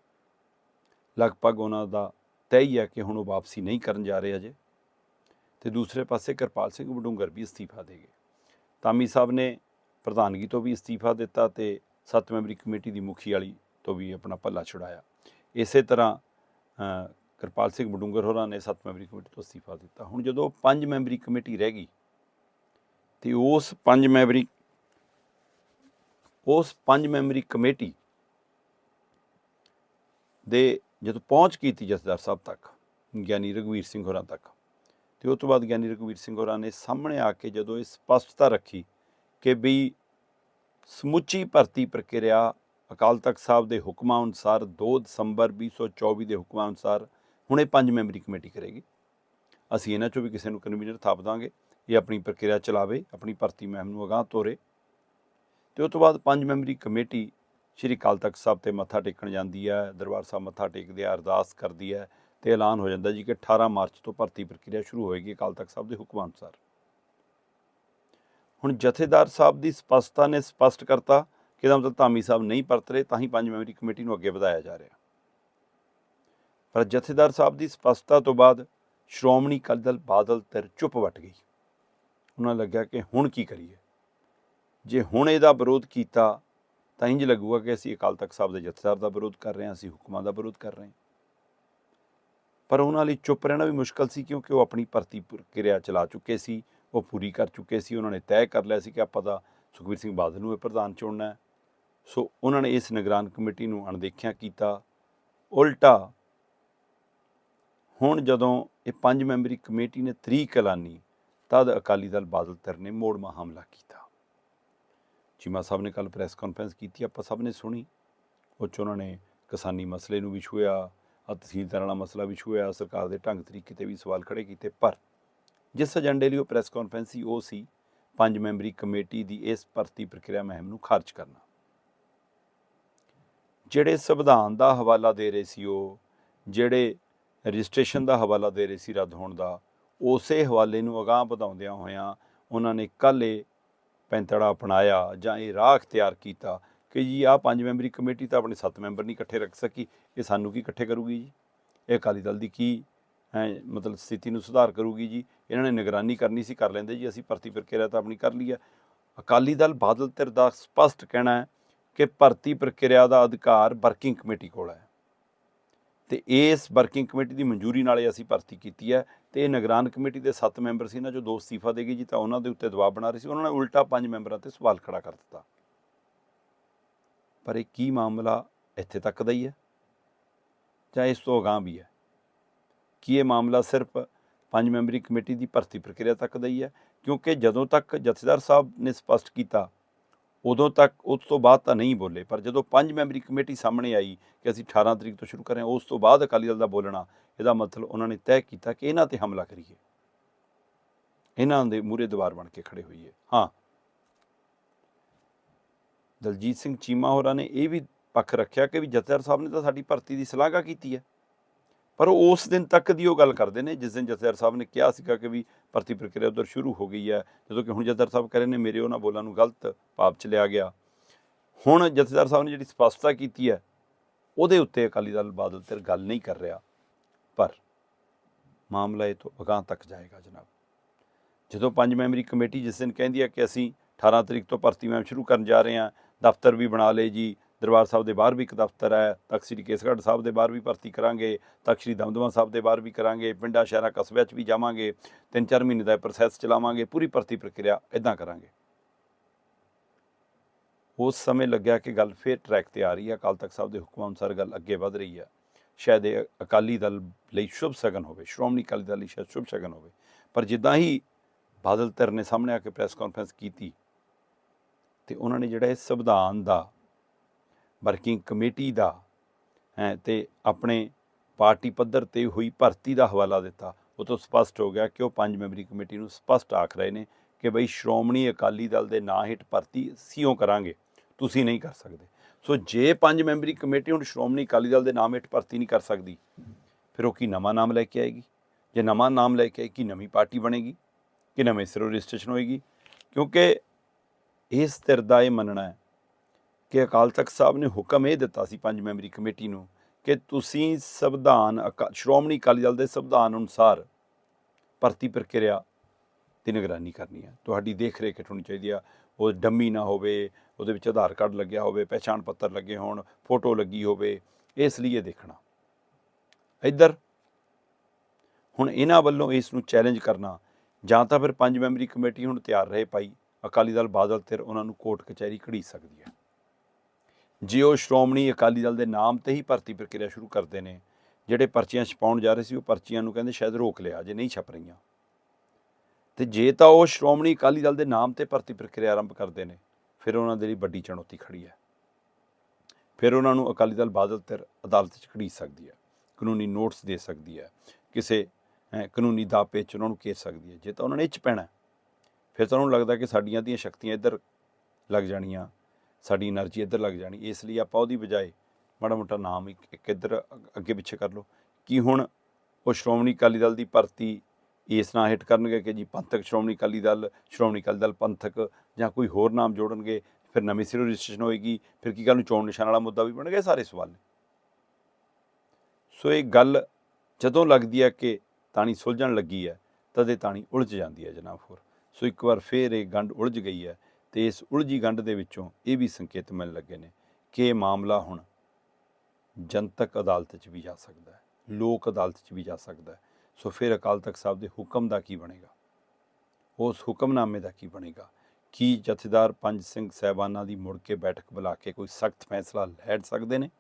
Speaker 1: ਲਗਭਗ ਉਹਨਾਂ ਦਾ ਤੈਅ ਹੀ ਹੈ ਕਿ ਹੁਣ ਉਹ ਵਾਪਸੀ ਨਹੀਂ ਕਰਨ ਜਾ ਰਹੇ ਅਜੇ। ਤੇ ਦੂਸਰੇ ਪਾਸੇ ਕਿਰਪਾਲ ਸਿੰਘ ਵਡੂੰਗਰ ਵੀ ਅਸਤੀਫਾ ਦੇ ਗਏ। ਤਾਮੀ ਸਾਹਿਬ ਨੇ ਪ੍ਰਧਾਨਗੀ ਤੋਂ ਵੀ ਅਸਤੀਫਾ ਦਿੱਤਾ ਤੇ ਸੱਤ ਮੈਂਬਰੀ ਕਮੇਟੀ ਦੀ ਮੁਖੀ ਵਾਲੀ ਤੋਂ ਵੀ ਆਪਣਾ ਪੱਲਾ ਛੁਡਾਇਆ। ਇਸੇ ਤਰ੍ਹਾਂ ਕਿਰਪਾਲ ਸਿੰਘ ਵਡੂੰਗਰ ਹੋਰਾਂ ਨੇ ਸੱਤ ਮੈਂਬਰੀ ਕਮੇਟੀ ਤੋਂ ਅਸਤੀਫਾ ਦਿੱਤਾ। ਹੁਣ ਜਦੋਂ ਪੰਜ ਮੈਂਬਰੀ ਕਮੇਟੀ ਰਹਿ ਗਈ, ਤੇ ਉਸ ਪੰਜ ਮੈਂਬਰੀ ਉਸ ਪੰਜ ਮੈਂਬਰੀ ਕਮੇਟੀ ਦੇ ਜਦੋਂ ਪਹੁੰਚ ਕੀਤੀ ਜਥੇਦਾਰ ਸਾਹਿਬ ਤੱਕ, ਗਿਆਨੀ ਰਘਵੀਰ ਸਿੰਘ ਹੋਰਾਂ ਤੱਕ, ਤੇ ਉਸ ਤੋਂ ਬਾਅਦ ਗਿਆਨੀ ਰਘਵੀਰ ਸਿੰਘ ਹੋਰਾਂ ਨੇ ਸਾਹਮਣੇ ਆ ਕੇ ਜਦੋਂ ਇਹ ਸਪਸ਼ਟਤਾ ਰੱਖੀ ਕਿ ਵੀ ਸਮੁੱਚੀ ਭਰਤੀ ਪ੍ਰਕਿਰਿਆ ਅਕਾਲ ਤਖਤ ਸਾਹਿਬ ਦੇ ਹੁਕਮਾਂ ਅਨੁਸਾਰ 2 ਦਸੰਬਰ 2024 ਦੇ ਹੁਕਮਾਂ ਅਨੁਸਾਰ ਹੁਣ ਇਹ ਪੰਜ ਮੈਂਬਰੀ ਕਮੇਟੀ ਕਰੇਗੀ। ਅਸੀਂ ਇਹਨਾਂ ਚੋਂ ਵੀ ਕਿਸੇ ਨੂੰ ਕਨਵੀਨਰ ਥਾਪ ਦਾਂਗੇ, ਇਹ ਆਪਣੀ ਪ੍ਰਕਿਰਿਆ ਚਲਾਵੇ, ਆਪਣੀ ਭਰਤੀ ਮੁਹਿੰਮ ਨੂੰ ਅਗਾਂਹ ਤੋਰੇ। ਤੇ ਉਸ ਤੋਂ ਬਾਅਦ ਪੰਜ ਮੈਂਬਰੀ ਕਮੇਟੀ ਸ਼੍ਰੀ ਅਕਾਲ ਤਖਤ ਸਾਹਿਬ ਤੇ ਮੱਥਾ ਟੇਕਣ ਜਾਂਦੀ ਹੈ, ਦਰਬਾਰ ਸਾਹਿਬ ਮੱਥਾ ਟੇਕਦੇ ਆ, ਅਰਦਾਸ ਕਰਦੀ ਹੈ ਤੇ ਐਲਾਨ ਹੋ ਜਾਂਦਾ ਜੀ ਕਿ 18 ਮਾਰਚ ਤੋਂ ਭਰਤੀ ਪ੍ਰਕਿਰਿਆ ਸ਼ੁਰੂ ਹੋਏਗੀ ਅਕਾਲ ਤਖਤ ਸਾਹਿਬ ਦੇ ਹੁਕਮਾਂ ਅਨੁਸਾਰ ਹੁਣ ਜਥੇਦਾਰ ਸਾਹਿਬ ਦੀ ਸਪਸ਼ਟਤਾ ਨੇ ਸਪਸ਼ਟ ਕਰਤਾ ਕਿ ਇਹਦਾ ਮਤਲਬ ਧਾਮੀ ਸਾਹਿਬ ਨਹੀਂ ਪਰਤ ਰਹੇ, ਤਾਂ ਹੀ ਪੰਜ ਮੈਂਬਰੀ ਕਮੇਟੀ ਨੂੰ ਅੱਗੇ ਵਧਾਇਆ ਜਾ ਰਿਹਾ। ਪਰ ਜਥੇਦਾਰ ਸਾਹਿਬ ਦੀ ਸਪਸ਼ਟਤਾ ਤੋਂ ਬਾਅਦ ਸ਼੍ਰੋਮਣੀ ਅਕਾਲੀ ਦਲ ਬਾਦਲ ਧਿਰ ਚੁੱਪ ਵੱਟ ਗਈ। ਉਹਨਾਂ ਨੂੰ ਲੱਗਿਆ ਕਿ ਹੁਣ ਕੀ ਕਰੀਏ? ਜੇ ਹੁਣ ਇਹਦਾ ਵਿਰੋਧ ਕੀਤਾ ਤਾਂ ਇੰਜ ਲੱਗੂਗਾ ਕਿ ਅਸੀਂ ਅਕਾਲ ਤਖਤ ਸਾਹਿਬ ਦੇ ਜਥੇਦਾਰ ਦਾ ਵਿਰੋਧ ਕਰ ਰਹੇ ਹਾਂ, ਅਸੀਂ ਹੁਕਮਾਂ ਦਾ ਵਿਰੋਧ ਕਰ ਰਹੇ ਹਾਂ। ਪਰ ਉਹਨਾਂ ਲਈ ਚੁੱਪ ਰਹਿਣਾ ਵੀ ਮੁਸ਼ਕਲ ਸੀ ਕਿਉਂਕਿ ਉਹ ਆਪਣੀ ਭਰਤੀ ਪ੍ਰਕਿਰਿਆ ਚਲਾ ਚੁੱਕੇ ਸੀ, ਉਹ ਪੂਰੀ ਕਰ ਚੁੱਕੇ ਸੀ, ਉਹਨਾਂ ਨੇ ਤੈਅ ਕਰ ਲਿਆ ਸੀ ਕਿ ਆਪਾਂ ਤਾਂ ਸੁਖਬੀਰ ਸਿੰਘ ਬਾਦਲ ਨੂੰ ਇਹ ਪ੍ਰਧਾਨ ਚੁਣਨਾ ਹੈ। ਸੋ ਉਹਨਾਂ ਨੇ ਇਸ ਨਿਗਰਾਨ ਕਮੇਟੀ ਨੂੰ ਅਣਦੇਖਿਆ ਕੀਤਾ। ਉਲਟਾ ਹੁਣ ਜਦੋਂ ਇਹ ਪੰਜ ਮੈਂਬਰੀ ਕਮੇਟੀ ਨੇ ਤਰੀਕ ਐਲਾਨੀ, ਤਦ ਅਕਾਲੀ ਦਲ ਬਾਦਲ ਧਿਰ ਨੇ ਮੋੜਮਾ ਹਮਲਾ ਕੀਤਾ। ਚੀਮਾ ਸਾਹਿਬ ਨੇ ਕੱਲ ਪ੍ਰੈਸ ਕਾਨਫਰੰਸ ਕੀਤੀ, ਆਪਾਂ ਸਭ ਨੇ ਸੁਣੀ। ਉਹ 'ਚ ਉਹਨਾਂ ਨੇ ਕਿਸਾਨੀ ਮਸਲੇ ਨੂੰ ਵੀ ਛੂਇਆ ਤਹਿਸੀਲਦਾਰਾਂ ਤਹਿਸੀਲਦਾਰ ਵਾਲਾ ਮਸਲਾ ਵੀ ਛੂਇਆ ਸਰਕਾਰ ਦੇ ਢੰਗ ਤਰੀਕੇ ਤੇ ਵੀ ਸਵਾਲ ਖੜੇ ਕੀਤੇ। ਪਰ ਜਿਸ ਏਜੰਡੇ ਲਈ ਉਹ ਪ੍ਰੈਸ ਕਾਨਫਰੰਸ ਸੀ, ਉਹ ਸੀ ਪੰਜ ਮੈਂਬਰੀ ਕਮੇਟੀ ਦੀ ਇਸ ਭਰਤੀ ਪ੍ਰਕਿਰਿਆ ਮੁਹਿੰਮ ਨੂੰ ਖਾਰਜ ਕਰਨਾ। ਜਿਹੜੇ ਸੰਵਿਧਾਨ ਦਾ ਹਵਾਲਾ ਦੇ ਰਹੇ ਸੀ ਉਹ, ਜਿਹੜੇ ਰਜਿਸਟ੍ਰੇਸ਼ਨ ਦਾ ਹਵਾਲਾ ਦੇ ਰਹੇ ਸੀ ਰੱਦ ਹੋਣ ਦਾ, ਉਸੇ ਹਵਾਲੇ ਨੂੰ ਅਗਾਂਹ ਵਧਾਉਂਦਿਆਂ ਹੋਇਆਂ ਉਹਨਾਂ ਨੇ ਕੱਲ੍ਹ ਇਹ ਪੈਂਤੜਾ ਅਪਣਾਇਆ ਜਾਂ ਇਹ ਰਾਹ ਅਖਤਿਆਰ ਕੀਤਾ ਕਿ ਜੀ ਆਹ ਪੰਜ ਮੈਂਬਰੀ ਕਮੇਟੀ ਤਾਂ ਆਪਣੇ ਸੱਤ ਮੈਂਬਰ ਨਹੀਂ ਇਕੱਠੇ ਰੱਖ ਸਕੀ, ਇਹ ਸਾਨੂੰ ਕੀ ਇਕੱਠੇ ਕਰੂਗੀ ਜੀ? ਇਹ ਅਕਾਲੀ ਦਲ ਦੀ ਕੀ, ਹੈ, ਮਤਲਬ ਸਥਿਤੀ ਨੂੰ ਸੁਧਾਰ ਕਰੂਗੀ ਜੀ? ਇਹਨਾਂ ਨੇ ਨਿਗਰਾਨੀ ਕਰਨੀ ਸੀ, ਕਰ ਲੈਂਦੇ ਜੀ, ਅਸੀਂ ਭਰਤੀ ਪ੍ਰਕਿਰਿਆ ਤਾਂ ਆਪਣੀ ਕਰ ਲਈ ਹੈ ਅਕਾਲੀ ਦਲ ਬਾਦਲ ਧਿਰ ਦਾ ਸਪਸ਼ਟ ਕਹਿਣਾ ਹੈ ਕਿ ਭਰਤੀ ਪ੍ਰਕਿਰਿਆ ਦਾ ਅਧਿਕਾਰ ਵਰਕਿੰਗ ਕਮੇਟੀ ਕੋਲ ਹੈ। ਤੇ ਇਸ ਵਰਕਿੰਗ ਕਮੇਟੀ ਦੀ ਮਨਜ਼ੂਰੀ ਨਾਲ ਹੀ ਅਸੀਂ ਭਰਤੀ ਕੀਤੀ ਹੈ ਤੇ ਇਹ ਨਿਗਰਾਨ ਕਮੇਟੀ ਦੇ 7 ਮੈਂਬਰ ਸੀ ਨਾ ਜੋ ਦੋ ਅਸਤੀਫਾ ਦੇ ਗਏ ਜੀ ਤਾਂ ਉਹਨਾਂ ਦੇ ਉੱਤੇ ਦਬਾਅ ਬਣਾ ਰਹੀ ਸੀ। ਉਹਨਾਂ ਨੇ ਉਲਟਾ ਪੰਜ ਮੈਂਬਰਾਂ ਤੇ ਸਵਾਲ ਖੜਾ ਕਰ ਦਿੱਤਾ। ਪਰ ਇਹ ਕੀ ਮਾਮਲਾ ਇੱਥੇ ਤੱਕ ਦਾ ਹੀ ਹੈ? ਜਾਂ ਇਸ ਤੋਂ ਅਗਾਂਹ ਵੀ ਹੈ? ਕੀ ਇਹ ਮਾਮਲਾ ਸਿਰਫ ਪੰਜ ਮੈਂਬਰੀ ਕਮੇਟੀ ਦੀ ਭਰਤੀ ਪ੍ਰਕਿਰਿਆ ਤੱਕ ਦਾ ਹੀ ਹੈ? ਕਿਉਂਕਿ ਜਦੋਂ ਤੱਕ ਜਥੇਦਾਰ ਸਾਹਿਬ ਨੇ ਸਪਸ਼ਟ ਕੀਤਾ ਉਦੋਂ ਤੱਕ ਉਸ ਤੋਂ ਬਾਅਦ ਤਾਂ ਨਹੀਂ ਬੋਲੇ, ਪਰ ਜਦੋਂ ਪੰਜ ਮੈਂਬਰੀ ਕਮੇਟੀ ਸਾਹਮਣੇ ਆਈ ਕਿ ਅਸੀਂ 18 ਤਰੀਕ ਤੋਂ ਸ਼ੁਰੂ ਕਰ ਰਹੇ ਹਾਂ, ਉਸ ਤੋਂ ਬਾਅਦ ਅਕਾਲੀ ਦਲ ਦਾ ਬੋਲਣਾ, ਇਹਦਾ ਮਤਲਬ ਉਹਨਾਂ ਨੇ ਤੈਅ ਕੀਤਾ ਕਿ ਇਹਨਾਂ ਤੇ ਹਮਲਾ ਕਰੀਏ। ਇਹਨਾਂ ਦੇ ਮੂਰੇ ਦੀਵਾਰ ਬਣ ਕੇ ਖੜੇ ਹੋਈਏ। ਹਾਂ। ਦਲਜੀਤ ਸਿੰਘ ਚੀਮਾ ਹੋਰਾਂ ਨੇ ਇਹ ਵੀ ਪੱਖ ਰੱਖਿਆ ਕਿ ਵੀ ਜਥੇਦਾਰ ਸਾਹਿਬ ਨੇ ਤਾਂ ਸਾਡੀ ਭਰਤੀ ਦੀ ਸਲਾਘਾ ਕੀਤੀ ਹੈ। ਪਰ ਉਹ ਉਸ ਦਿਨ ਤੱਕ ਦੀ ਉਹ ਗੱਲ ਕਰਦੇ ਨੇ, ਜਿਸ ਦਿਨ ਜਥੇਦਾਰ ਸਾਹਿਬ ਨੇ ਕਿਹਾ ਸੀਗਾ ਕਿ ਵੀ ਭਰਤੀ ਪ੍ਰਕਿਰਿਆ ਉਧਰ ਸ਼ੁਰੂ ਹੋ ਗਈ ਹੈ, ਜਦੋਂ ਕਿ ਹੁਣ ਜਥੇਦਾਰ ਸਾਹਿਬ ਕਹ ਰਹੇ ਨੇ, ਮੇਰੇ ਉਹਨਾਂ ਬੋਲਾਂ ਨੂੰ ਗਲਤ ਪਾਪ ਚ ਲਿਆ ਗਿਆ। ਹੁਣ ਜਥੇਦਾਰ ਸਾਹਿਬ ਨੇ ਜਿਹੜੀ ਸਪਸ਼ਟਤਾ ਕੀਤੀ ਹੈ, ਉਹਦੇ ਉੱਤੇ ਅਕਾਲੀ ਦਲ ਬਾਦਲ ਤੇ ਗੱਲ ਨਹੀਂ ਕਰ ਰਿਹਾ। ਪਰ ਮਾਮਲਾ ਇਹ ਤੋਂ ਅਗਾਂਹ ਤੱਕ ਜਾਏਗਾ, ਜਨਾਬ। ਜਦੋਂ ਪੰਜ ਮੈਂਬਰੀ ਕਮੇਟੀ ਜਿਸ ਦਿਨ ਕਹਿੰਦੀ ਹੈ ਕਿ ਅਸੀਂ 18 ਤਰੀਕ ਤੋਂ ਭਰਤੀ ਮੁਹਿੰਮ ਸ਼ੁਰੂ ਕਰਨ ਜਾ ਰਹੇ ਹਾਂ, ਦਫ਼ਤਰ ਵੀ ਬਣਾ ਲਏ ਜੀ ਦਰਬਾਰ ਸਾਹਿਬ ਦੇ ਬਾਹਰ ਵੀ ਇੱਕ ਦਫ਼ਤਰ ਹੈ, ਤਖਤ ਸ੍ਰੀ ਕੇਸਗੜ੍ਹ ਸਾਹਿਬ ਦੇ ਬਾਹਰ ਵੀ ਭਰਤੀ ਕਰਾਂਗੇ, ਤਖਤ ਸ੍ਰੀ ਦਮਦਮਾ ਸਾਹਿਬ ਦੇ ਬਾਹਰ ਵੀ ਕਰਾਂਗੇ, ਪਿੰਡਾਂ ਸ਼ਹਿਰਾਂ ਕਸਬਿਆਂ 'ਚ ਵੀ ਜਾਵਾਂਗੇ ਤਿੰਨ ਚਾਰ ਮਹੀਨੇ ਦਾ ਪ੍ਰੋਸੈਸ ਚਲਾਵਾਂਗੇ, ਪੂਰੀ ਭਰਤੀ ਪ੍ਰਕਿਰਿਆ ਇਦਾਂ ਕਰਾਂਗੇ। ਉਸ ਸਮੇਂ ਲੱਗਿਆ ਕਿ ਗੱਲ ਫੇਰ ਟਰੈਕ ਤੇ ਆ ਰਹੀ ਹੈ, ਅਕਾਲ ਤਖਤ ਸਾਹਿਬ ਦੇ ਹੁਕਮਾਂ ਅਨੁਸਾਰ ਗੱਲ ਅੱਗੇ ਵਧ ਰਹੀ ਹੈ। ਸ਼ਾਇਦ ਇਹ ਅਕਾਲੀ ਦਲ ਲਈ ਸ਼ੁਭ ਸ਼ਗਨ ਹੋਵੇ, ਸ਼੍ਰੋਮਣੀ ਅਕਾਲੀ ਦਲ ਲਈ ਸ਼ਾਇਦ ਸ਼ੁਭ ਸ਼ਗਨ ਹੋਵੇ, ਪਰ ਜਿੱਦਾਂ ਹੀ ਬਾਦਲ ਧਿਰ ਨੇ ਸਾਹਮਣੇ ਆ ਕੇ ਪ੍ਰੈਸ ਕਾਨਫਰੰਸ ਕੀਤੀ ਤੇ ਉਹਨਾਂ ਨੇ ਜਿਹੜਾ ਇਹ ਸੰਵਿਧਾਨ ਦਾ ਵਰਕਿੰਗ ਕਮੇਟੀ ਦਾ, ਹੈ, ਤੇ ਆਪਣੇ ਪਾਰਟੀ ਪੱਧਰ ਤੇ ਹੋਈ ਭਰਤੀ ਦਾ ਹਵਾਲਾ ਦਿੱਤਾ। ਉਹ ਤੋਂ ਸਪਸ਼ਟ ਹੋ ਗਿਆ ਕਿ ਉਹ ਪੰਜ ਮੈਂਬਰੀ ਕਮੇਟੀ ਨੂੰ ਸਪਸ਼ਟ ਆਖ ਰਹੇ ਨੇ ਕਿ ਬਈ ਸ਼੍ਰੋਮਣੀ ਅਕਾਲੀ ਦਲ ਦੇ ਨਾਂ ਹੇਠ ਭਰਤੀ ਸੀਓ ਕਰਾਂਗੇ। ਤੁਸੀਂ ਨਹੀਂ ਕਰ ਸਕਦੇ। ਸੋ ਜੇ ਪੰਜ ਮੈਂਬਰੀ ਕਮੇਟੀ ਹੁਣ ਸ਼੍ਰੋਮਣੀ ਅਕਾਲੀ ਦਲ ਦੇ ਨਾਮ ਹੇਠ ਭਰਤੀ ਨਹੀਂ ਕਰ ਸਕਦੀ, ਫਿਰ ਉਹ ਕੀ ਨਵਾਂ ਨਾਮ ਲੈ ਕੇ ਆਏਗੀ? ਜੇ ਨਵਾਂ ਨਾਮ ਲੈ ਕੇ ਆਏਗੀ ਕੀ ਨਵੀਂ ਪਾਰਟੀ ਬਣੇਗੀ? ਕਿ ਨਵੇਂ ਸਿਰੋਂ ਰਜਿਸਟ੍ਰੇਸ਼ਨ ਹੋਏਗੀ? ਕਿਉਂਕਿ ਇਸ ਧਿਰ ਦਾ ਇਹ ਮੰਨਣਾ ਹੈ ਕਿ ਅਕਾਲ ਤਖਤ ਸਾਹਿਬ ਨੇ ਹੁਕਮ ਇਹ ਦਿੱਤਾ ਸੀ ਪੰਜ ਮੈਂਬਰੀ ਕਮੇਟੀ ਨੂੰ ਕਿ ਤੁਸੀਂ ਸੰਵਿਧਾਨ ਅਕਾ- ਸ਼੍ਰੋਮਣੀ ਅਕਾਲੀ ਦਲ ਦੇ ਸੰਵਿਧਾਨ ਅਨੁਸਾਰ ਭਰਤੀ ਪ੍ਰਕਿਰਿਆ ਦੀ ਨਿਗਰਾਨੀ ਕਰਨੀ ਹੈ। ਤੁਹਾਡੀ ਦੇਖ ਰੇਖ ਹੇਠ ਹੋਣੀ ਚਾਹੀਦੀ ਆ। ਉਹ ਡੰਮੀ ਨਾ ਹੋਵੇ, ਉਹਦੇ ਵਿੱਚ ਆਧਾਰ ਕਾਰਡ ਲੱਗਿਆ ਹੋਵੇ, ਪਹਿਚਾਣ ਪੱਤਰ ਲੱਗੇ ਹੋਣ, ਫੋਟੋ ਲੱਗੀ ਹੋਵੇ, ਇਸ ਲਈ ਇਹ ਦੇਖਣਾ। ਇੱਧਰ, ਹੁਣ ਇਹਨਾਂ ਵੱਲੋਂ ਇਸ ਨੂੰ ਚੈਲੰਜ ਕਰਨਾ, ਜਾਂ ਤਾਂ ਫਿਰ ਪੰਜ ਮੈਂਬਰੀ ਕਮੇਟੀ ਹੁਣ ਤਿਆਰ ਰਹੇ ਭਾਈ, ਅਕਾਲੀ ਦਲ ਬਾਦਲ ਤੇ ਉਹਨਾਂ ਨੂੰ ਕੋਰਟ ਕਚਹਿਰੀ ਘੜੀ ਸਕਦੀ ਹੈ। ਜੇ ਉਹ ਸ਼੍ਰੋਮਣੀ ਅਕਾਲੀ ਦਲ ਦੇ ਨਾਮ ਤੇ ਹੀ ਭਰਤੀ ਪ੍ਰਕਿਰਿਆ ਸ਼ੁਰੂ ਕਰਦੇ ਨੇ। ਜਿਹੜੇ ਪਰਚੀਆਂ ਛਪਾਉਣ ਜਾ ਰਹੇ ਸੀ ਉਹ ਪਰਚੀਆਂ ਨੂੰ ਕਹਿੰਦੇ ਸ਼ਾਇਦ ਰੋਕ ਲਿਆ ਜੇ ਨਹੀਂ ਛਪ ਰਹੀਆਂ। ਤੇ ਜੇ ਤਾਂ ਉਹ ਸ਼੍ਰੋਮਣੀ ਅਕਾਲੀ ਦਲ ਦੇ ਨਾਮ ਤੇ ਭਰਤੀ ਪ੍ਰਕਿਰਿਆ ਆਰੰਭ ਕਰਦੇ ਨੇ ਫਿਰ ਉਹਨਾਂ ਦੇ ਲਈ ਵੱਡੀ ਚੁਣੌਤੀ ਖੜੀ ਹੈ। ਫਿਰ ਉਹਨਾਂ ਨੂੰ ਅਕਾਲੀ ਦਲ ਬਾਦਲ ਤੇ ਅਦਾਲਤ 'ਚ ਖੜੀ ਸਕਦੀ ਹੈ ਕਾਨੂੰਨੀ ਨੋਟਿਸ ਦੇ ਸਕਦੀ ਹੈ ਕਿਸੇ ਅਹ, ਕਾਨੂੰਨੀ ਦਾਅਵੇ 'ਚ ਉਹਨਾਂ ਨੂੰ ਘੇਰ ਸਕਦੀ ਹੈ। ਜੇ ਤਾਂ ਉਹਨਾਂ ਨੇ ਇਹ 'ਚ ਪੈਣਾ ਫਿਰ ਤਾਂ ਉਹਨਾਂ ਨੂੰ ਲੱਗਦਾ ਕਿ ਸਾਡੀਆਂ ਦੀਆਂ ਸ਼ਕਤੀਆਂ ਇੱਧਰ ਲੱਗ ਜਾਣੀਆਂ। ਸਾਡੀ એનર્ਜੀ ਇੱਧਰ ਲੱਗ ਜਾਣੀ, ਇਸ ਲਈ ਆਪਾਂ ਉਹਦੀ ਬਜਾਏ ਮਾੜਾ ਮੋਟਾ ਨਾਮ ਇੱਕ ਇੱਕ ਇੱਧਰ ਅੱਗੇ ਪਿੱਛੇ ਕਰ ਲਓ, ਕਿ ਹੁਣ ਉਹ ਸ਼੍ਰੋਮਣੀ ਅਕਾਲੀ ਦਲ ਦੀ ਭਰਤੀ ਇਸ ਨਾਲ ਹਿੱਟ ਕਰਨਗੇ ਕਿ ਜੀ ਪੰਥਕ ਸ਼੍ਰੋਮਣੀ ਅਕਾਲੀ ਦਲ, ਸ਼੍ਰੋਮਣੀ ਅਕਾਲੀ ਦਲ ਪੰਥਕ ਜਾਂ ਕੋਈ ਹੋਰ ਨਾਮ ਜੋੜਨਗੇ, ਫਿਰ ਨਵੀਂ ਸਿਰੋ ਰਜਿਸਟ੍ਰੇਸ਼ਨ ਹੋਏਗੀ, ਫਿਰ ਕੀ ਗੱਲ ਨੂੰ ਚੋਣ ਨਿਸ਼ਾਨ ਵਾਲਾ ਮੁੱਦਾ ਵੀ ਬਣ ਗਿਆ ਸਾਰੇ ਸਵਾਲ ਸੋ ਇਹ ਗੱਲ ਜਦੋਂ ਲੱਗਦੀ ਹੈ ਕਿ ਤਾਣੀ ਸੁਲਝਣ ਲੱਗੀ ਹੈ, ਤਦੇ ਤਾਣੀ ਉਲਝ ਜਾਂਦੀ ਹੈ ਜਨਾਬ ਹੋਰ। ਸੋ ਇੱਕ ਵਾਰ ਫੇਰ ਇਹ ਗੰਢ ਉਲਝ ਗਈ ਹੈ ਤੇ ਇਸ ਉਲਝੀ ਗੰਢ ਦੇ ਵਿੱਚੋਂ ਇਹ ਵੀ ਸੰਕੇਤ ਮਿਲਣ ਲੱਗੇ ਨੇ ਕਿ ਇਹ ਮਾਮਲਾ ਹੁਣ ਜਨਤਕ ਅਦਾਲਤ 'ਚ ਵੀ ਜਾ ਸਕਦਾ ਹੈ, ਲੋਕ ਅਦਾਲਤ 'ਚ ਵੀ ਜਾ ਸਕਦਾ ਹੈ। ਸੋ ਫਿਰ ਅਕਾਲ ਤਖਤ ਸਾਹਿਬ ਦੇ ਹੁਕਮ ਦਾ ਕੀ ਬਣੇਗਾ? ਉਸ ਹੁਕਮਨਾਮੇ ਦਾ ਕੀ ਬਣੇਗਾ? ਕੀ ਜਥੇਦਾਰ ਪੰਜ ਸਿੰਘ ਸਹਿਬਾਨਾਂ ਦੀ ਮੁੜ ਕੇ ਬੈਠਕ ਬੁਲਾ ਕੇ ਕੋਈ ਸਖਤ ਫੈਸਲਾ ਲੈ ਸਕਦੇ ਨੇ?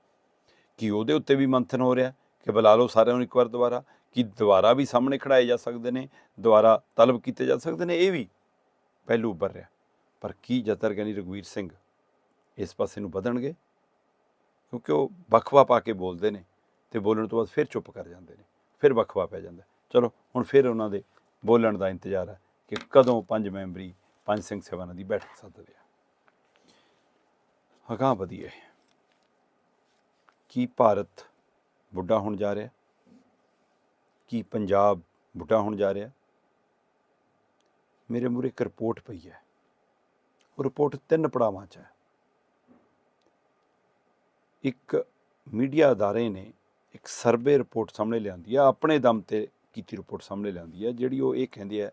Speaker 1: ਕੀ ਉਹਦੇ ਉੱਤੇ ਵੀ ਮੰਥਨ ਹੋ ਰਿਹਾ ਕਿ ਬੁਲਾ ਲਓ ਸਾਰਿਆਂ ਨੂੰ ਇੱਕ ਵਾਰ ਦੁਬਾਰਾ? ਕਿ ਦੁਬਾਰਾ ਵੀ ਸਾਹਮਣੇ ਖੜਾਏ ਜਾ ਸਕਦੇ ਨੇ? ਦੁਬਾਰਾ ਤਲਬ ਕੀਤੇ ਜਾ ਸਕਦੇ ਨੇ? ਇਹ ਵੀ ਪਹਿਲੂ ਉੱਭਰ ਰਿਹਾ। ਪਰ ਕੀ ਜਤਰ ਗਿਆਨੀ ਰਘਵੀਰ ਸਿੰਘ ਇਸ ਪਾਸੇ ਨੂੰ ਵਧਣਗੇ? ਕਿਉਂਕਿ ਉਹ ਬਖਵਾ ਪਾ ਕੇ ਬੋਲਦੇ ਨੇ ਤੇ ਬੋਲਣ ਤੋਂ ਬਾਅਦ ਫਿਰ ਚੁੱਪ ਕਰ ਜਾਂਦੇ ਨੇ, ਫਿਰ ਬਖਵਾ ਪੈ ਜਾਂਦਾ। ਚਲੋ, ਹੁਣ ਫਿਰ ਉਹਨਾਂ ਦੇ ਬੋਲਣ ਦਾ ਇੰਤਜ਼ਾਰ ਹੈ ਕਿ ਕਦੋਂ ਪੰਜ ਮੈਂਬਰੀ, ਪੰਜ ਸਿੰਘ ਸੇਵਾਨਾਂ ਦੀ ਬੈਠਕ ਸੱਦਦੇ ਆ। ਅਗਾਂਹ ਵਧੀਏ। ਕੀ ਭਾਰਤ ਬੁੱਢਾ ਹੋਣ ਜਾ ਰਿਹਾ? ਕੀ ਪੰਜਾਬ ਬੁੱਢਾ ਹੋਣ ਜਾ ਰਿਹਾ? ਮੇਰੇ ਮੂਹਰੇ ਇੱਕ ਰਿਪੋਰਟ ਪਈ ਹੈ। ਰਿਪੋਰਟ ਤਿੰਨ ਪੜਾਵਾਂ 'ਚ ਹੈ। ਇੱਕ ਮੀਡੀਆ ਅਦਾਰੇ ਨੇ ਇੱਕ ਸਰਵੇ ਰਿਪੋਰਟ ਸਾਹਮਣੇ ਲਿਆਂਦੀ ਆ ਆਪਣੇ ਦਮ ਤੇ ਕੀਤੀ ਰਿਪੋਰਟ ਸਾਹਮਣੇ ਲਿਆਂਦੀ ਹੈ, ਜਿਹੜੀ ਉਹ ਇਹ ਕਹਿੰਦੀ ਹੈ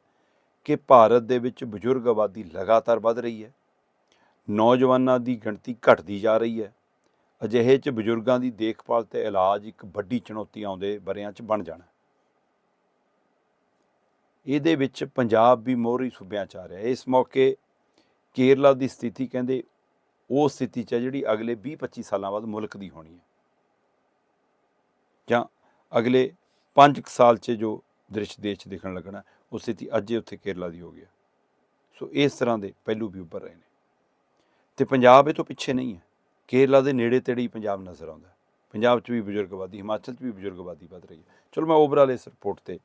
Speaker 1: ਕਿ ਭਾਰਤ ਦੇ ਵਿੱਚ ਬਜ਼ੁਰਗ ਆਬਾਦੀ ਲਗਾਤਾਰ ਵੱਧ ਰਹੀ ਹੈ, ਨੌਜਵਾਨਾਂ ਦੀ ਗਿਣਤੀ ਘਟਦੀ ਜਾ ਰਹੀ ਹੈ, ਅਜਿਹੇ 'ਚ ਬਜ਼ੁਰਗਾਂ ਦੀ ਦੇਖਭਾਲ ਤੇ ਇਲਾਜ ਇੱਕ ਵੱਡੀ ਚੁਣੌਤੀ ਆਉਂਦੇ ਬਰਿਆਂ 'ਚ ਬਣ ਜਾਣਾ ਇਹਦੇ ਵਿੱਚ ਪੰਜਾਬ ਵੀ ਮੋਹਰੀ ਸੂਬਿਆਂ 'ਚ ਆ ਰਿਹਾ ਇਸ ਮੌਕੇ ਕੇਰਲਾ ਦੀ ਸਥਿਤੀ ਕਹਿੰਦੇ ਉਹ ਸਥਿਤੀ 'ਚ ਹੈ ਜਿਹੜੀ ਅਗਲੇ 20-25 ਸਾਲਾਂ ਬਾਅਦ ਮੁਲਕ ਦੀ ਹੋਣੀ ਹੈ। ਜਾਂ ਅਗਲੇ 5 ਸਾਲ 'ਚ ਜੋ ਦ੍ਰਿਸ਼ ਦੇਸ਼ ਦੇਖਣ ਲੱਗਣਾ, ਉਹ ਸਥਿਤੀ ਅੱਜੇ ਉੱਥੇ ਕੇਰਲਾ ਦੀ ਹੋ ਗਿਆ ਸੋ ਇਸ ਤਰ੍ਹਾਂ ਦੇ ਪਹਿਲੂ ਵੀ ਉੱਭਰ ਰਹੇ ਨੇ। ਤੇ ਪੰਜਾਬ ਇਹ ਤੋਂ ਪਿੱਛੇ ਨਹੀਂ ਹੈ। ਕੇਰਲਾ ਦੇ ਨੇੜੇ ਤੇੜੇ ਹੀ ਪੰਜਾਬ ਨਜ਼ਰ ਆਉਂਦਾ ਪੰਜਾਬ 'ਚ ਵੀ ਬਜ਼ੁਰਗ ਆਬਾਦੀ ਹਿਮਾਚਲ 'ਚ ਵੀ ਬਜ਼ੁਰਗ ਆਬਾਦੀ ਵੱਧ ਰਹੀ ਹੈ। ਚਲੋ ਮੈਂ ਓਵਰਆਲ ਇਸ ਰਿਪੋਰਟ ਤੇ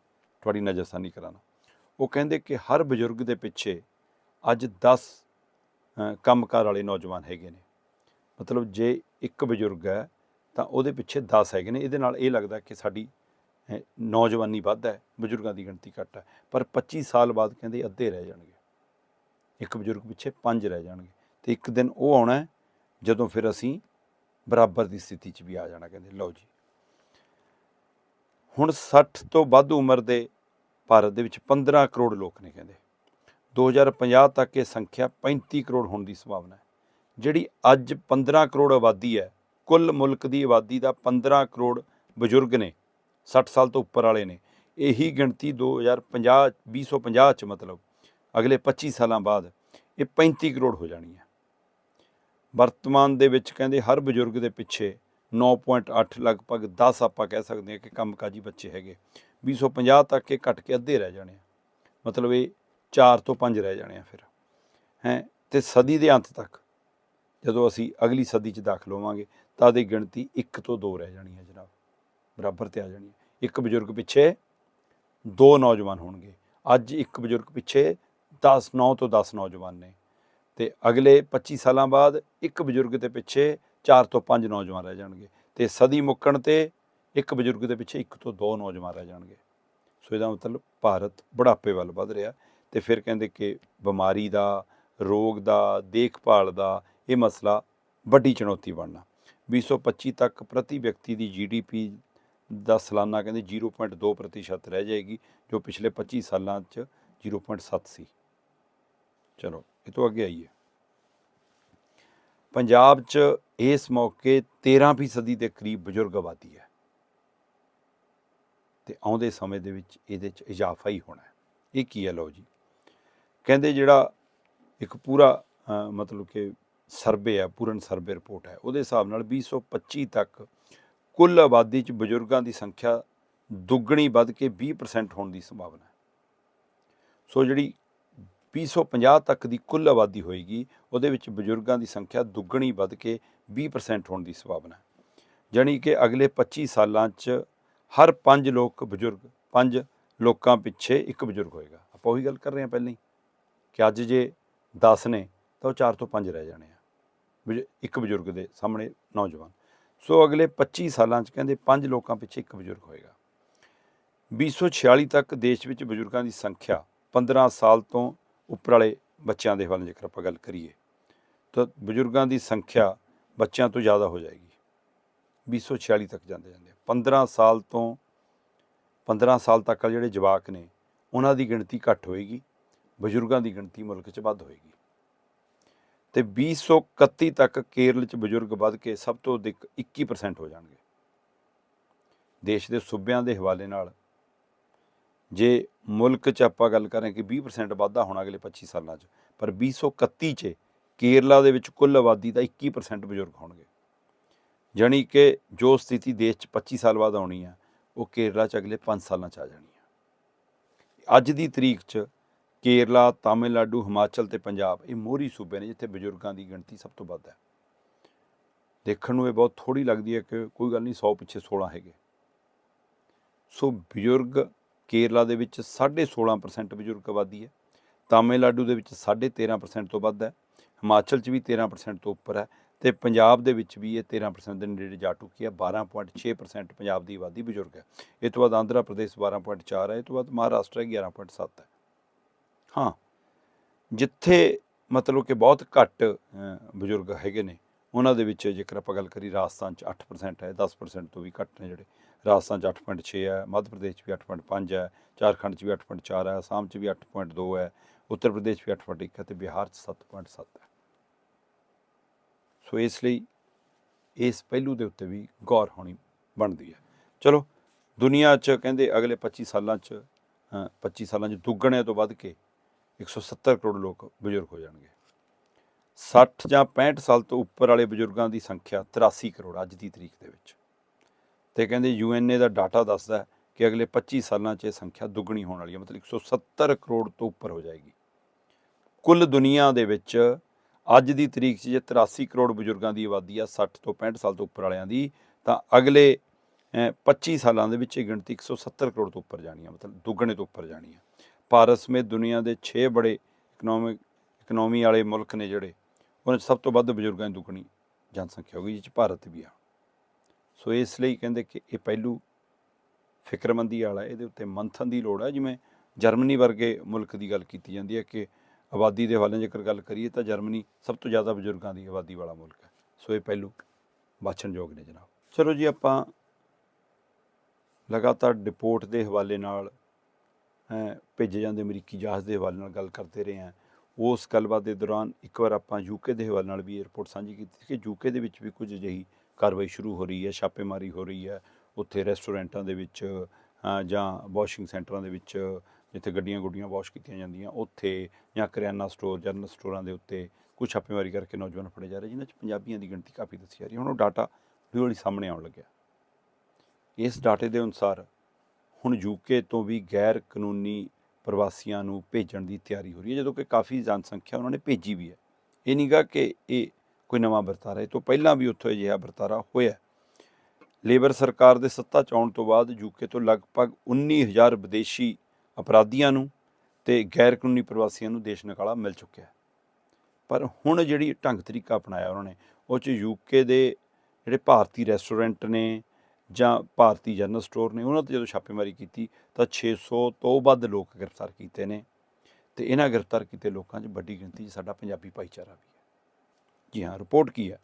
Speaker 1: ਤੁਹਾਡੀ ਨਜ਼ਰਸਾਨੀ ਕਰਾਣਾ ਉਹ ਕਹਿੰਦੇ ਕਿ ਹਰ ਬਜ਼ੁਰਗ ਦੇ ਪਿੱਛੇ ਅੱਜ 10 ਕੰਮਕਾਰ ਵਾਲੇ ਨੌਜਵਾਨ ਹੈਗੇ ਨੇ। ਮਤਲਬ ਜੇ ਇੱਕ ਬਜ਼ੁਰਗ ਹੈ, ਤਾਂ ਉਹਦੇ ਪਿੱਛੇ 10 ਹੈਗੇ ਨੇ। ਇਹਦੇ ਨਾਲ ਇਹ ਲੱਗਦਾ ਕਿ ਸਾਡੀ ਨੌਜਵਾਨੀ ਵੱਧ ਹੈ, ਬਜ਼ੁਰਗਾਂ ਦੀ ਗਿਣਤੀ ਘੱਟ ਹੈ। ਪਰ 25 ਸਾਲ ਬਾਅਦ ਕਹਿੰਦੇ ਅੱਧੇ ਰਹਿ ਜਾਣਗੇ। ਇੱਕ ਬਜ਼ੁਰਗ ਪਿੱਛੇ ਪੰਜ ਰਹਿ ਜਾਣਗੇ। ਤੇ ਇੱਕ ਦਿਨ ਉਹ ਆਉਣਾ ਜਦੋਂ ਫਿਰ ਅਸੀਂ ਬਰਾਬਰ ਦੀ ਸਥਿਤੀ 'ਚ ਵੀ ਆ ਜਾਣਾ ਕਹਿੰਦੇ, ਲਓ ਜੀ। ਹੁਣ 60 ਤੋਂ ਵੱਧ ਉਮਰ ਦੇ ਭਾਰਤ ਦੇ ਵਿੱਚ 15 ਕਰੋੜ ਲੋਕ ਨੇ ਕਹਿੰਦੇ। 2050 ਤੱਕ ਇਹ ਸੰਖਿਆ 35 ਕਰੋੜ ਹੋਣ ਦੀ ਸੰਭਾਵਨਾ ਹੈ। ਜਿਹੜੀ ਅੱਜ 15 ਕਰੋੜ ਆਬਾਦੀ ਹੈ, ਕੁੱਲ ਮੁਲਕ ਦੀ ਆਬਾਦੀ ਦਾ 15 ਕਰੋੜ ਬਜ਼ੁਰਗ ਨੇ 60 ਸਾਲ ਤੋਂ ਉੱਪਰ ਵਾਲੇ ਨੇ। ਇਹੀ ਗਿਣਤੀ 2050 2050 ਚ ਮਤਲਬ, ਅਗਲੇ 25 ਸਾਲਾਂ ਬਾਅਦ ਇਹ 35 ਕਰੋੜ ਹੋ ਜਾਣੀ ਹੈ। ਵਰਤਮਾਨ ਦੇ ਵਿੱਚ ਕਹਿੰਦੇ ਹਰ ਬਜ਼ੁਰਗ ਦੇ ਪਿੱਛੇ 9.8 ਲਗਭਗ 10 ਆਪਾਂ ਕਹਿ ਸਕਦੇ ਹਾਂ ਕਿ ਕੰਮਕਾਜੀ ਬੱਚੇ ਹੈਗੇ। 2050 ਤੱਕ ਇਹ ਘਟ ਕੇ ਅੱਧੇ ਰਹਿ ਜਾਣੇ ਆ। ਮਤਲਬ ਇਹ 4 ਤੋਂ 5 ਰਹਿ ਜਾਣੇ ਆ ਫਿਰ, ਹੈ, ਤੇ ਸਦੀ ਦੇ ਅੰਤ ਤੱਕ ਜਦੋਂ ਅਸੀਂ ਅਗਲੀ ਸਦੀ 'ਚ ਦਾਖਲ ਹੋਵਾਂਗੇ ਤਾਂ ਇਹਦੀ ਗਿਣਤੀ 1 ਤੋਂ 2 ਰਹਿ ਜਾਣੀ ਹੈ ਜਨਾਬ, ਬਰਾਬਰ ਤੇ ਆ ਜਾਣੀ ਹੈ। ਇੱਕ ਬਜ਼ੁਰਗ ਪਿੱਛੇ, ਦੋ ਨੌਜਵਾਨ ਹੋਣਗੇ। ਅੱਜ ਇੱਕ ਬਜ਼ੁਰਗ ਪਿੱਛੇ 10 9 ਤੋਂ 10 ਨੌਜਵਾਨ ਨੇ ਤੇ ਅਗਲੇ 25 ਸਾਲਾਂ ਬਾਅਦ ਇੱਕ ਬਜ਼ੁਰਗ ਦੇ ਪਿੱਛੇ 4 ਤੋਂ 5 ਨੌਜਵਾਨ ਰਹਿ ਜਾਣਗੇ ਤੇ ਸਦੀ ਮੁੱਕਣ ਤੇ ਇੱਕ ਬਜ਼ੁਰਗ ਦੇ ਪਿੱਛੇ ਇੱਕ ਤੋਂ ਦੋ ਨੌਜਵਾਨ ਰਹਿ ਜਾਣਗੇ। ਸੋ ਇਹਦਾ ਮਤਲਬ ਭਾਰਤ ਬੁਢਾਪੇ ਵੱਲ ਵੱਧ ਰਿਹਾ। ਤੇ ਫਿਰ ਕਹਿੰਦੇ ਕਿ ਬਿਮਾਰੀ ਦਾ, ਰੋਗ ਦਾ, ਦੇਖਭਾਲ ਦਾ ਇਹ ਮਸਲਾ ਵੱਡੀ ਚੁਣੌਤੀ ਬਣਨਾ। 2025 ਤੱਕ ਪ੍ਰਤੀ ਵਿਅਕਤੀ ਦੀ ਜੀਡੀਪੀ ਦਾ ਸਾਲਾਨਾ ਕਹਿੰਦੇ 0.2% ਪ੍ਰਤੀਸ਼ਤ ਰਹਿ ਜਾਏਗੀ, ਜੋ ਪਿਛਲੇ 25 ਸਾਲਾਂ 'ਚ 0.7 ਸੀ। ਚਲੋ, ਇਹ ਤੋਂ ਅੱਗੇ ਆਈਏ। ਪੰਜਾਬ 'ਚ ਇਸ ਮੌਕੇ 13 ਫੀਸਦੀ ਦੇ ਕਰੀਬ ਬਜ਼ੁਰਗ ਆਬਾਦੀ ਹੈ। ਤੇ ਆਉਂਦੇ ਸਮੇਂ ਦੇ ਵਿੱਚ ਇਹਦੇ 'ਚ ਇਜ਼ਾਫਾ ਹੀ ਹੋਣਾ ਹੈ। ਇਹ ਕੀ ਹੈ? ਲਓ ਜੀ। ਕਹਿੰਦੇ ਜਿਹੜਾ ਇੱਕ ਪੂਰਾ ਮਤਲਬ ਕਿ ਸਰਵੇ ਹੈ ਪੂਰਨ ਸਰਵੇ ਰਿਪੋਰਟ ਹੈ, ਉਹਦੇ ਹਿਸਾਬ ਨਾਲ 2025 ਤੱਕ ਕੁੱਲ ਆਬਾਦੀ 'ਚ ਬਜ਼ੁਰਗਾਂ ਦੀ ਸੰਖਿਆ ਦੁੱਗਣੀ ਵੱਧ ਕੇ 20% ਹੋਣ ਦੀ ਸੰਭਾਵਨਾ ਹੈ। ਸੋ ਜਿਹੜੀ 2050 ਤੱਕ ਦੀ ਕੁੱਲ ਆਬਾਦੀ ਹੋਏਗੀ, ਉਹਦੇ ਵਿੱਚ ਬਜ਼ੁਰਗਾਂ ਦੀ ਸੰਖਿਆ ਦੁੱਗਣੀ ਵੱਧ ਕੇ 20% ਹੋਣ ਦੀ ਸੰਭਾਵਨਾ ਹੈ। ਜਾਣੀ ਕਿ ਅਗਲੇ 25 ਸਾਲਾਂ 'ਚ ਹਰ 5 ਲੋਕ ਬਜ਼ੁਰਗ 5 ਲੋਕਾਂ ਪਿੱਛੇ ਇੱਕ ਬਜ਼ੁਰਗ ਹੋਏਗਾ। ਆਪਾਂ ਉਹੀ ਗੱਲ ਕਰ ਰਹੇ ਹਾਂ ਪਹਿਲਾਂ ਹੀ। ਕਿ ਅੱਜ ਜੇ 10 ਨੇ, ਤਾਂ ਉਹ 4 ਤੋਂ 5 ਰਹਿ ਜਾਣੇ ਆ। ਬਜ਼- ਇੱਕ ਬਜ਼ੁਰਗ ਦੇ ਸਾਹਮਣੇ ਨੌਜਵਾਨ। ਸੋ ਅਗਲੇ 25 ਸਾਲਾਂ 'ਚ ਕਹਿੰਦੇ 5 ਲੋਕਾਂ ਪਿੱਛੇ ਇੱਕ ਬਜ਼ੁਰਗ ਹੋਏਗਾ। 2046 ਤੱਕ ਦੇਸ਼ ਵਿੱਚ ਬਜ਼ੁਰਗਾਂ ਦੀ ਸੰਖਿਆ 15 ਸਾਲ ਤੋਂ ਉੱਪਰ ਵਾਲੇ ਬੱਚਿਆਂ ਦੇ ਵੱਲ ਜੇਕਰ ਆਪਾਂ ਗੱਲ ਕਰੀਏ, ਤਾਂ ਬਜ਼ੁਰਗਾਂ ਦੀ ਸੰਖਿਆ ਬੱਚਿਆਂ ਤੋਂ ਜ਼ਿਆਦਾ ਹੋ ਜਾਏਗੀ। 2046 ਤੱਕ ਜਾਂਦੇ ਜਾਂਦੇ 15 ਸਾਲ ਤੋਂ 15 ਸਾਲ ਤੱਕ ਵਾਲੇ ਜਿਹੜੇ ਜਵਾਕ ਨੇ, ਉਹਨਾਂ ਦੀ ਗਿਣਤੀ ਘੱਟ ਹੋਏਗੀ। ਬਜ਼ੁਰਗਾਂ ਦੀ ਗਿਣਤੀ ਮੁਲਕ 'ਚ ਵੱਧ ਹੋਏਗੀ। ਤੇ 2031 ਤੱਕ ਕੇਰਲ 'ਚ ਬਜ਼ੁਰਗ ਵੱਧ ਕੇ ਸਭ ਤੋਂ ਅਧਿਕ 21% ਹੋ ਜਾਣਗੇ। ਦੇਸ਼ ਦੇ ਸੂਬਿਆਂ ਦੇ ਹਵਾਲੇ ਨਾਲ ਜੇ ਮੁਲਕ 'ਚ ਆਪਾਂ ਗੱਲ ਕਰਾਂ ਕਿ 20% ਵਾਧਾ ਹੋਣਾ ਅਗਲੇ 25 ਸਾਲਾਂ 'ਚ, ਪਰ 2031 'ਚ ਕੇਰਲਾ ਦੇ ਵਿੱਚ ਕੁੱਲ ਆਬਾਦੀ ਦਾ 21% ਬਜ਼ੁਰਗ ਹੋਣਗੇ। ਜਾਣੀ ਕਿ ਜੋ ਸਥਿਤੀ ਦੇਸ਼ 'ਚ 25 ਸਾਲ ਬਾਅਦ ਆਉਣੀ ਆ, ਉਹ ਕੇਰਲਾ 'ਚ ਅਗਲੇ 5 ਸਾਲਾਂ 'ਚ ਆ ਜਾਣੀ ਹੈ ਅੱਜ ਦੀ ਤਰੀਕ 'ਚ ਕੇਰਲਾ, ਤਾਮਿਲਨਾਡੂ, ਹਿਮਾਚਲ ਤੇ ਪੰਜਾਬ, ਇਹ ਮੋਹਰੀ ਸੂਬੇ ਨੇ ਜਿੱਥੇ ਬਜ਼ੁਰਗਾਂ ਦੀ ਗਿਣਤੀ ਸਭ ਤੋਂ ਵੱਧ ਹੈ। ਦੇਖਣ ਨੂੰ ਇਹ ਬਹੁਤ ਥੋੜੀ ਲੱਗਦੀ ਹੈ ਕਿ ਕੋਈ ਗੱਲ ਨਹੀਂ 100 ਪਿੱਛੇ 16 ਹੈਗੇ। ਸੋ ਬਜ਼ੁਰਗ ਕੇਰਲਾ ਦੇ ਵਿੱਚ 16.5% ਬਜ਼ੁਰਗ ਆਬਾਦੀ ਹੈ, ਤਾਮਿਲਨਾਡੂ ਦੇ ਵਿੱਚ 13.5% ਤੋਂ ਵੱਧ ਹੈ, ਹਿਮਾਚਲ 'ਚ ਵੀ 13% ਤੋਂ ਉੱਪਰ ਹੈ ਤੇ ਪੰਜਾਬ ਦੇ ਵਿੱਚ ਵੀ ਇਹ 13% ਦੇ ਨੇੜੇ ਜਾ ਟੁੱਕੀ ਹੈ 12.6% ਪੰਜਾਬ ਦੀ ਆਬਾਦੀ ਬਜ਼ੁਰਗ ਹੈ। ਇਹ ਤੋਂ ਬਾਅਦ ਆਂਧਰਾ ਪ੍ਰਦੇਸ਼ 12.4 ਹੈ, ਇਹ ਤੋਂ ਬਾਅਦ ਮਹਾਰਾਸ਼ਟਰ 11.7 ਹੈ। ਹਾਂ ਜਿੱਥੇ ਮਤਲਬ ਕਿ ਬਹੁਤ ਘੱਟ ਬਜ਼ੁਰਗ ਹੈਗੇ ਨੇ ਉਹਨਾਂ ਦੇ ਵਿੱਚ ਜੇਕਰ ਆਪਾਂ ਗੱਲ ਕਰੀ ਰਾਜਸਥਾਨ 'ਚ 8% ਹੈ 10% ਤੋਂ ਵੀ ਘੱਟ ਨੇ ਜਿਹੜੇ। ਰਾਜਸਥਾਨ 'ਚ 8.6 ਹੈ ਮੱਧ ਪ੍ਰਦੇਸ਼ 'ਚ ਵੀ 8.5 ਹੈ ਝਾਰਖੰਡ 'ਚ ਵੀ 8.4 ਹੈ ਅਸਾਮ 'ਚ ਵੀ 8.2 ਹੈ ਉੱਤਰ ਪ੍ਰਦੇਸ਼ 'ਚ ਵੀ 8.1 ਹੈ ਤੇ ਬਿਹਾਰ 'ਚ 7.7 ਹੈ। ਸੋ ਇਸ ਲਈ ਇਸ ਪਹਿਲੂ ਦੇ ਉੱਤੇ ਵੀ ਗੌਰ ਹੋਣੀ ਬਣਦੀ ਹੈ। ਚਲੋ ਦੁਨੀਆ 'ਚ ਕਹਿੰਦੇ ਅਗਲੇ 25 ਸਾਲਾਂ 'ਚ ਅ, 25 ਸਾਲਾਂ 'ਚ ਦੁੱਗਣੇ ਤੋਂ ਵੱਧ ਕੇ 170 ਕਰੋੜ ਲੋਕ ਬਜ਼ੁਰਗ ਹੋ ਜਾਣਗੇ। 60 ਜਾਂ 65 ਸਾਲ ਤੋਂ ਉੱਪਰ ਵਾਲੇ ਬਜ਼ੁਰਗਾਂ ਦੀ ਸੰਖਿਆ 83 ਕਰੋੜ ਅੱਜ ਦੀ ਤਰੀਕ ਦੇ ਵਿੱਚ। ਤੇ ਕਹਿੰਦੇ ਯੂਐਨਏ ਦਾ ਡਾਟਾ ਦੱਸਦਾ ਕਿ ਅਗਲੇ 25 ਸਾਲਾਂ 'ਚ ਇਹ ਸੰਖਿਆ ਦੁੱਗਣੀ ਹੋਣ ਵਾਲੀ ਹੈ ਮਤਲਬ 170 ਕਰੋੜ ਤੋਂ ਉੱਪਰ ਹੋ ਜਾਏਗੀ। ਕੁੱਲ ਦੁਨੀਆ ਦੇ ਵਿੱਚ ਅੱਜ ਦੀ ਤਰੀਕ 'ਚ ਜੇ 83 ਕਰੋੜ ਬਜ਼ੁਰਗਾਂ ਦੀ ਆਬਾਦੀ ਆ 60 ਤੋਂ 65 ਸਾਲ ਤੋਂ ਉੱਪਰ ਵਾਲਿਆਂ ਦੀ ਤਾਂ ਅਗਲੇ ਅਹ, 25 ਸਾਲਾਂ ਦੇ ਵਿੱਚ ਇਹ ਗਿਣਤੀ 170 ਕਰੋੜ ਤੋਂ ਉੱਪਰ ਜਾਣੀ ਆ ਮਤਲਬ ਦੁੱਗਣੇ ਤੋਂ ਉੱਪਰ ਜਾਣੀ ਆ। ਭਾਰਤ ਸਮੇਤ ਦੁਨੀਆ ਦੇ 6 ਬੜੇ ਇਕਨੋਮਿਕ ਇਕਨੋਮੀ ਵਾਲੇ ਮੁਲਕ ਨੇ ਜਿਹੜੇ, ਉਹਨਾਂ 'ਚ ਸਭ ਤੋਂ ਵੱਧ ਬਜ਼ੁਰਗਾਂ ਦੀ ਦੁੱਗਣੀ ਜਨਸੰਖਿਆ ਹੋ ਗਈ ਜਿਸ 'ਚ ਭਾਰਤ ਵੀ ਆ। ਸੋ ਇਸ ਲਈ ਕਹਿੰਦੇ ਕਿ ਇਹ ਪਹਿਲੂ ਫਿਕਰਮੰਦੀ ਵਾਲਾ, ਇਹਦੇ ਉੱਤੇ ਮੰਥਨ ਦੀ ਲੋੜ ਹੈ ਜਿਵੇਂ ਜਰਮਨੀ ਵਰਗੇ ਮੁਲਕ ਦੀ ਗੱਲ ਕੀਤੀ ਜਾਂਦੀ ਹੈ ਕਿ ਆਬਾਦੀ ਦੇ ਹਵਾਲੇ ਜੇਕਰ ਗੱਲ ਕਰੀਏ ਤਾਂ ਜਰਮਨੀ ਸਭ ਤੋਂ ਜ਼ਿਆਦਾ ਬਜ਼ੁਰਗਾਂ ਦੀ ਆਬਾਦੀ ਵਾਲਾ ਮੁਲਕ ਹੈ। ਸੋ ਇਹ ਪਹਿਲੂ ਵਾਚਣਯੋਗ ਨੇ ਜਨਾਬ। ਚਲੋ ਜੀ ਆਪਾਂ ਲਗਾਤਾਰ ਡਿਪੋਰਟ ਦੇ ਹਵਾਲੇ ਨਾਲ ਭੇਜੇ ਜਾਂਦੇ ਅਮਰੀਕੀ ਜਹਾਜ਼ ਦੇ ਹਵਾਲੇ ਨਾਲ ਗੱਲ ਕਰਦੇ ਰਹੇ ਹਾਂ। ਉਸ ਗੱਲਬਾਤ ਦੇ ਦੌਰਾਨ ਇੱਕ ਵਾਰ ਆਪਾਂ ਯੂਕੇ ਦੇ ਹਵਾਲੇ ਨਾਲ ਵੀ ਇਹ ਰਿਪੋਰਟ ਸਾਂਝੀ ਕੀਤੀ ਕਿ ਯੂਕੇ ਦੇ ਵਿੱਚ ਵੀ ਕੁਝ ਅਜਿਹੀ ਕਾਰਵਾਈ ਸ਼ੁਰੂ ਹੋ ਰਹੀ ਹੈ, ਛਾਪੇਮਾਰੀ ਹੋ ਰਹੀ ਹੈ। ਉੱਥੇ ਰੈਸਟੋਰੈਂਟਾਂ ਦੇ ਵਿੱਚ ਜਾਂ ਵਾਸ਼ਿੰਗ ਸੈਂਟਰਾਂ ਦੇ ਵਿੱਚ, ਜਿੱਥੇ ਗੱਡੀਆਂ ਗੁੱਡੀਆਂ ਵਾਸ਼ ਕੀਤੀਆਂ ਜਾਂਦੀਆਂ, ਉੱਥੇ ਜਾਂ ਕਰਿਆਨਾ ਸਟੋਰ ਜਨਰਲ ਸਟੋਰਾਂ ਦੇ ਉੱਤੇ ਕੁਝ ਛਾਪੇਮਾਰੀ ਕਰਕੇ ਨੌਜਵਾਨ ਫੜੇ ਜਾ ਰਹੇ ਜਿਨ੍ਹਾਂ 'ਚ ਪੰਜਾਬੀਆਂ ਦੀ ਗਿਣਤੀ ਕਾਫੀ ਦੱਸੀ ਜਾ ਰਹੀ ਹੈ। ਹੁਣ ਉਹ ਡਾਟਾ ਹੌਲੀ ਹੌਲੀ ਸਾਹਮਣੇ ਆਉਣ ਲੱਗਿਆ। ਇਸ ਡਾਟੇ ਦੇ ਅਨੁਸਾਰ ਹੁਣ ਯੂਕੇ ਤੋਂ ਵੀ ਗੈਰ ਕਾਨੂੰਨੀ ਪ੍ਰਵਾਸੀਆਂ ਨੂੰ ਭੇਜਣ ਦੀ ਤਿਆਰੀ ਹੋ ਰਹੀ ਹੈ, ਜਦੋਂ ਕਿ ਕਾਫੀ ਜਨਸੰਖਿਆ ਉਹਨਾਂ ਨੇ ਭੇਜੀ ਵੀ ਹੈ। ਇਹ ਨਹੀਂਗਾ ਕਿ ਇਹ ਕੋਈ ਨਵਾਂ ਵਰਤਾਰਾ ਹੈ, ਇਹ ਤੋਂ ਪਹਿਲਾਂ ਵੀ ਉੱਥੋਂ ਅਜਿਹਾ ਵਰਤਾਰਾ ਹੋਇਆ ਲੇਬਰ ਸਰਕਾਰ ਦੇ ਸੱਤਾ 'ਚ ਆਉਣ ਤੋਂ ਬਾਅਦ ਯੂਕੇ ਤੋਂ ਲਗਭਗ 19000 ਵਿਦੇਸ਼ੀ ਅਪਰਾਧੀਆਂ ਨੂੰ ਤੇ ਗੈਰ ਕਾਨੂੰਨੀ ਪ੍ਰਵਾਸੀਆਂ ਨੂੰ ਦੇਸ਼ ਨਿਕਾਲਾ ਮਿਲ ਚੁੱਕਿਆ ਹੈ। ਪਰ ਹੁਣ ਜਿਹੜੀ ਢੰਗ ਤਰੀਕਾ ਅਪਣਾਇਆ ਉਹਨਾਂ ਨੇ, ਉਹ 'ਚ ਯੂਕੇ ਦੇ ਜਿਹੜੇ ਭਾਰਤੀ ਰੈਸਟੋਰੈਂਟ ਨੇ ਜਾਂ ਭਾਰਤੀ ਜਨਰਲ ਸਟੋਰ ਨੇ ਉਹਨਾਂ ਤੇ ਜਦੋਂ ਛਾਪੇਮਾਰੀ ਕੀਤੀ ਤਾਂ 600 ਤੋਂ ਵੱਧ ਲੋਕ ਗ੍ਰਿਫਤਾਰ ਕੀਤੇ ਨੇ ਤੇ ਇਹਨਾਂ ਗ੍ਰਿਫਤਾਰ ਕੀਤੇ ਲੋਕਾਂ 'ਚ ਵੱਡੀ ਗਿਣਤੀ 'ਚ ਸਾਡਾ ਪੰਜਾਬੀ ਭਾਈਚਾਰਾ ਵੀ ਹੈ। ਜੀ ਹਾਂ ਰਿਪੋਰਟ ਕੀ ਹੈ?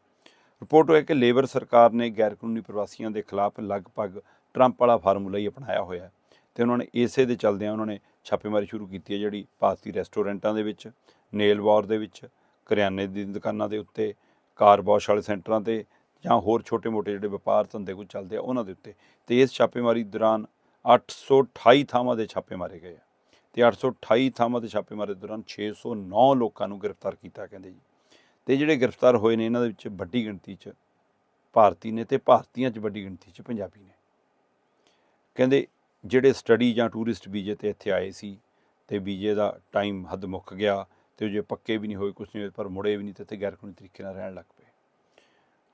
Speaker 1: ਰਿਪੋਰਟ ਹੋਇਆ ਕਿ ਲੇਬਰ ਸਰਕਾਰ ਨੇ ਗੈਰ ਕਾਨੂੰਨੀ ਪ੍ਰਵਾਸੀਆਂ ਦੇ ਖਿਲਾਫ ਲਗਭਗ ਟਰੰਪ ਵਾਲਾ ਫਾਰਮੂਲਾ ਹੀ ਅਪਣਾਇਆ ਹੋਇਆ ਹੈ ਤੇ ਉਹਨਾਂ ਨੇ ਇਸੇ ਦੇ ਚੱਲਦਿਆਂ ਉਹਨਾਂ ਨੇ ਛਾਪੇਮਾਰੀ ਸ਼ੁਰੂ ਕੀਤੀ ਹੈ ਜਿਹੜੀ ਭਾਰਤੀ ਰੈਸਟੋਰੈਂਟਾਂ ਦੇ ਵਿੱਚ ਨੇਲ ਵਾਰ ਦੇ ਵਿੱਚ, ਕਰਿਆਨੇ ਦੀ ਦੁਕਾਨਾਂ ਦੇ ਉੱਤੇ, ਕਾਰ ਵਾਸ਼ ਵਾਲੇ ਸੈਂਟਰਾਂ ਤੇ ਜਾਂ ਹੋਰ ਛੋਟੇ-ਮੋਟੇ ਜਿਹੜੇ ਵਪਾਰ ਧੰਦੇ ਕੋਈ ਚੱਲਦੇ ਆ ਉਹਨਾਂ ਦੇ ਉੱਤੇ। ਤੇ ਇਸ ਛਾਪੇਮਾਰੀ ਦੌਰਾਨ 828 ਥਾਵਾਂ ਦੇ ਛਾਪੇ ਮਾਰੇ ਗਏ ਆ। ਤੇ 828 ਥਾਵਾਂ ਦੇ ਛਾਪੇ ਮਾਰੇ ਦੌਰਾਨ 609 ਲੋਕਾਂ ਨੂੰ ਗ੍ਰਿਫਤਾਰ ਕੀਤਾ ਕਹਿੰਦੇ ਜੀ। ਤੇ ਜਿਹੜੇ ਗ੍ਰਿਫਤਾਰ ਹੋਏ ਨੇ ਇਹਨਾਂ ਦੇ ਵਿੱਚ ਵੱਡੀ ਗਿਣਤੀ 'ਚ ਭਾਰਤੀ ਨੇ ਤੇ ਭਾਰਤੀਆਂ 'ਚ ਵੱਡੀ ਗਿਣਤੀ 'ਚ ਪੰਜਾਬੀ ਨੇ। ਕਹਿੰਦੇ ਜਿਹੜੇ ਸਟੱਡੀ ਜਾਂ ਟੂਰਿਸਟ ਵੀਜ਼ੇ ਤੇ ਇੱਥੇ ਆਏ ਸੀ ਤੇ ਵੀਜ਼ੇ ਦਾ ਟਾਈਮ ਹੱਦ ਮੁੱਕ ਗਿਆ ਤੇ ਉਹ ਜੇ ਪੱਕੇ ਵੀ ਨਹੀਂ ਹੋਏ ਕੁਛ ਨਹੀਂ ਹੋਏ ਪਰ ਮੁੜੇ ਵੀ ਨਹੀਂ ਤੇ ਇੱਥੇ ਗੈਰ ਕਾਨੂੰਨੀ ਤਰੀਕੇ ਨਾਲ ਰਹਿਣ ਲੱਗ ਪਏ।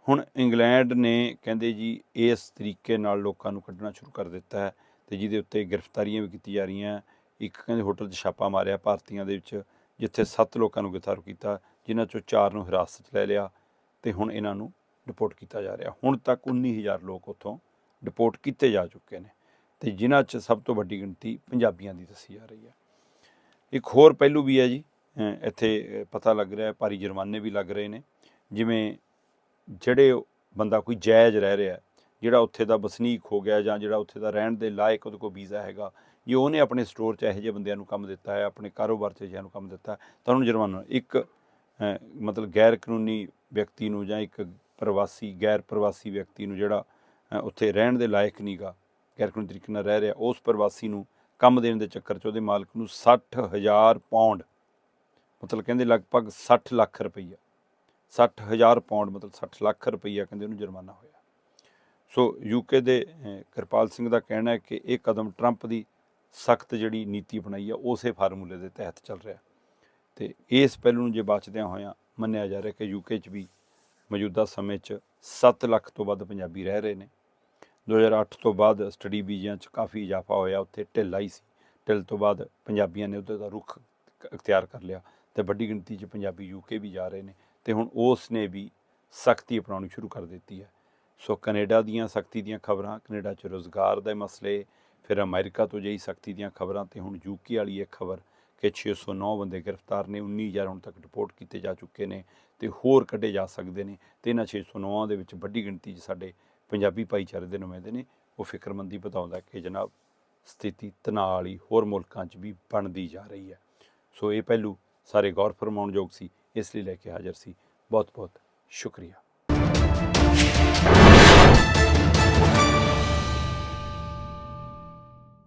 Speaker 1: ਹੁਣ ਇੰਗਲੈਂਡ ਨੇ ਕਹਿੰਦੇ ਜੀ ਇਸ ਤਰੀਕੇ ਨਾਲ ਲੋਕਾਂ ਨੂੰ ਕੱਢਣਾ ਸ਼ੁਰੂ ਕਰ ਦਿੱਤਾ ਹੈ ਤੇ ਜਿਹਦੇ ਉੱਤੇ ਗ੍ਰਿਫਤਾਰੀਆਂ ਵੀ ਕੀਤੀ ਜਾ ਰਹੀਆਂ। ਇੱਕ ਕਹਿੰਦੇ ਹੋਟਲ 'ਚ ਛਾਪਾ ਮਾਰਿਆ ਭਾਰਤੀਆਂ ਦੇ ਵਿੱਚ, ਜਿੱਥੇ 7 ਲੋਕਾਂ ਨੂੰ ਗ੍ਰਿਫਤਾਰ ਕੀਤਾ, ਜਿਨ੍ਹਾਂ ਚੋਂ 4 ਨੂੰ ਹਿਰਾਸਤ 'ਚ ਲੈ ਲਿਆ ਤੇ ਹੁਣ ਇਹਨਾਂ ਨੂੰ ਡਿਪੋਰਟ ਕੀਤਾ ਜਾ ਰਿਹਾ। ਹੁਣ ਤੱਕ 19000 ਲੋਕ ਉੱਥੋਂ ਡਿਪੋਰਟ ਕੀਤੇ ਜਾ ਚੁੱਕੇ ਨੇ ਤੇ ਜਿਨ੍ਹਾਂ 'ਚ ਸਭ ਤੋਂ ਵੱਡੀ ਗਿਣਤੀ ਪੰਜਾਬੀਆਂ ਦੀ ਦੱਸੀ ਜਾ ਰਹੀ ਹੈ। ਇੱਕ ਹੋਰ ਪਹਿਲੂ ਵੀ ਹੈ ਜੀ ਇੱਥੇ ਪਤਾ ਲੱਗ ਰਿਹਾ ਹੈ ਭਾਰੀ ਜੁਰਮਾਨੇ ਵੀ ਲੱਗ ਰਹੇ ਨੇ, ਜਿਵੇਂ ਜਿਹੜੇ ਬੰਦਾ ਕੋਈ ਜਾਇਜ਼ ਰਹਿ ਰਿਹਾ ਜਿਹੜਾ ਉੱਥੇ ਦਾ ਵਸਨੀਕ ਹੋ ਗਿਆ ਜਾਂ ਜਿਹੜਾ ਉੱਥੇ ਦਾ ਰਹਿਣ ਦੇ ਲਾਇਕ ਉਹਦੇ ਕੋਲ ਵੀਜ਼ਾ ਹੈਗਾ ਜੇ ਉਹਨੇ ਆਪਣੇ ਸਟੋਰ 'ਚ ਇਹੋ ਜਿਹੇ ਬੰਦਿਆਂ ਨੂੰ ਕੰਮ ਦਿੱਤਾ ਹੈ, ਆਪਣੇ ਕਾਰੋਬਾਰ 'ਚ ਜਿਹਨਾਂ ਨੂੰ ਕੰਮ ਦਿੱਤਾ ਤਾਂ ਉਹਨੂੰ ਜੁਰਮਾਨਾ ਇੱਕ ਮਤਲਬ ਗੈਰ ਕਾਨੂੰਨੀ ਵਿਅਕਤੀ ਨੂੰ ਜਾਂ ਇੱਕ ਪ੍ਰਵਾਸੀ ਗੈਰ ਪ੍ਰਵਾਸੀ ਵਿਅਕਤੀ ਨੂੰ ਜਿਹੜਾ ਉੱਥੇ ਰਹਿਣ ਦੇ ਲਾਇਕ ਨਹੀਂਗਾ ਗੈਰ ਕਾਨੂੰਨੀ ਤਰੀਕੇ ਨਾਲ ਰਹਿ ਰਿਹਾ, ਉਸ ਪ੍ਰਵਾਸੀ ਨੂੰ ਕੰਮ ਦੇਣ ਦੇ ਚੱਕਰ 'ਚ ਉਹਦੇ ਮਾਲਕ ਨੂੰ 60000 ਪਾਉਂਡ ਮਤਲਬ ਕਹਿੰਦੇ ਲਗਭਗ 60 ਲੱਖ ਰੁਪਈਆ 60000 ਪਾਉਂਡ ਮਤਲਬ 60 ਲੱਖ ਰੁਪਈਆ ਕਹਿੰਦੇ ਉਹਨੂੰ ਜੁਰਮਾਨਾ ਹੋਇਆ। ਸੋ ਯੂਕੇ ਦੇ ਕਿਰਪਾਲ ਸਿੰਘ ਦਾ ਕਹਿਣਾ ਹੈ ਕਿ ਇਹ ਕਦਮ ਟਰੰਪ ਦੀ ਸਖਤ ਜਿਹੜੀ ਨੀਤੀ ਅਪਣਾਈ ਆ, ਉਸੇ ਫਾਰਮੂਲੇ ਦੇ ਤਹਿਤ ਚੱਲ ਰਿਹਾ। ਤੇ ਇਸ ਪਹਿਲੂ ਨੂੰ ਜੇ ਬਚਦਿਆਂ ਹੋਇਆਂ ਮੰਨਿਆ ਜਾ ਰਿਹਾ ਕਿ ਯੂਕੇ 'ਚ ਵੀ ਮੌਜੂਦਾ ਸਮੇਂ 'ਚ 7 ਲੱਖ ਤੋਂ ਵੱਧ ਪੰਜਾਬੀ ਰਹਿ ਰਹੇ ਨੇ। 2008 ਤੋਂ ਬਾਅਦ ਸਟੱਡੀ ਵੀਜ਼ਿਆਂ 'ਚ ਕਾਫੀ ਇਜ਼ਾਫਾ ਹੋਇਆ, ਉੱਥੇ ਢਿੱਲ ਆਈ ਸੀ। ਢਿੱਲ ਤੋਂ ਬਾਅਦ ਪੰਜਾਬੀਆਂ ਨੇ ਉਹਦੇ ਦਾ ਰੁਖ ਅਖਤਿਆਰ ਕਰ ਲਿਆ ਤੇ ਵੱਡੀ ਗਿਣਤੀ 'ਚ ਪੰਜਾਬੀ ਯੂਕੇ ਵੀ ਜਾ ਰਹੇ ਨੇ। ਤੇ ਹੁਣ ਉਸ ਨੇ ਵੀ ਸਖਤੀ ਅਪਣਾਉਣੀ ਸ਼ੁਰੂ ਕਰ ਦਿੱਤੀ ਹੈ। ਸੋ ਕੈਨੇਡਾ ਦੀਆਂ ਸਖਤੀ ਦੀਆਂ ਖਬਰਾਂ, ਕੈਨੇਡਾ 'ਚ ਰੋਜ਼ਗਾਰ ਦੇ ਮਸਲੇ, ਫਿਰ ਅਮਰੀਕਾ ਤੋਂ ਜਿਹੀ ਸਖਤੀ ਦੀਆਂ ਖਬਰਾਂ ਤੇ ਹੁਣ ਯੂਕੇ ਵਾਲੀ ਇਹ ਖਬਰ ਕਿ 609 ਬੰਦੇ ਗ੍ਰਿਫਤਾਰ ਨੇ 19000 ਹੁਣ ਤੱਕ ਰਿਪੋਰਟ ਕੀਤੇ ਜਾ ਚੁੱਕੇ ਨੇ ਤੇ ਹੋਰ ਕੱਢੇ ਜਾ ਸਕਦੇ ਨੇ ਤੇ ਇਹਨਾਂ 609 ਦੇ ਵਿੱਚ ਵੱਡੀ ਗਿਣਤੀ 'ਚ ਸਾਡੇ ਪੰਜਾਬੀ ਭਾਈਚਾਰੇ ਦੇ ਨੁਮਾਇੰਦੇ ਨੇ। ਉਹ ਫਿਕਰਮੰਦੀ ਵਧਾਉਂਦਾ ਕਿ ਜਨਾਬ ਸਥਿਤੀ ਤਣਾਅ ਵਾਲੀ ਹੋਰ ਮੁਲਕਾਂ 'ਚ ਵੀ ਬਣਦੀ ਜਾ ਰਹੀ ਹੈ। ਸੋ ਇਹ ਪਹਿਲੂ ਸਾਰੇ ਗੌਰ ਫਰਮਾਉਣ ਯੋਗ ਸੀ ਇਸ ਲਈ ਲੈ ਕੇ ਹਾਜ਼ਰ ਸੀ। ਬਹੁਤ ਬਹੁਤ ਸ਼ੁਕਰੀਆ।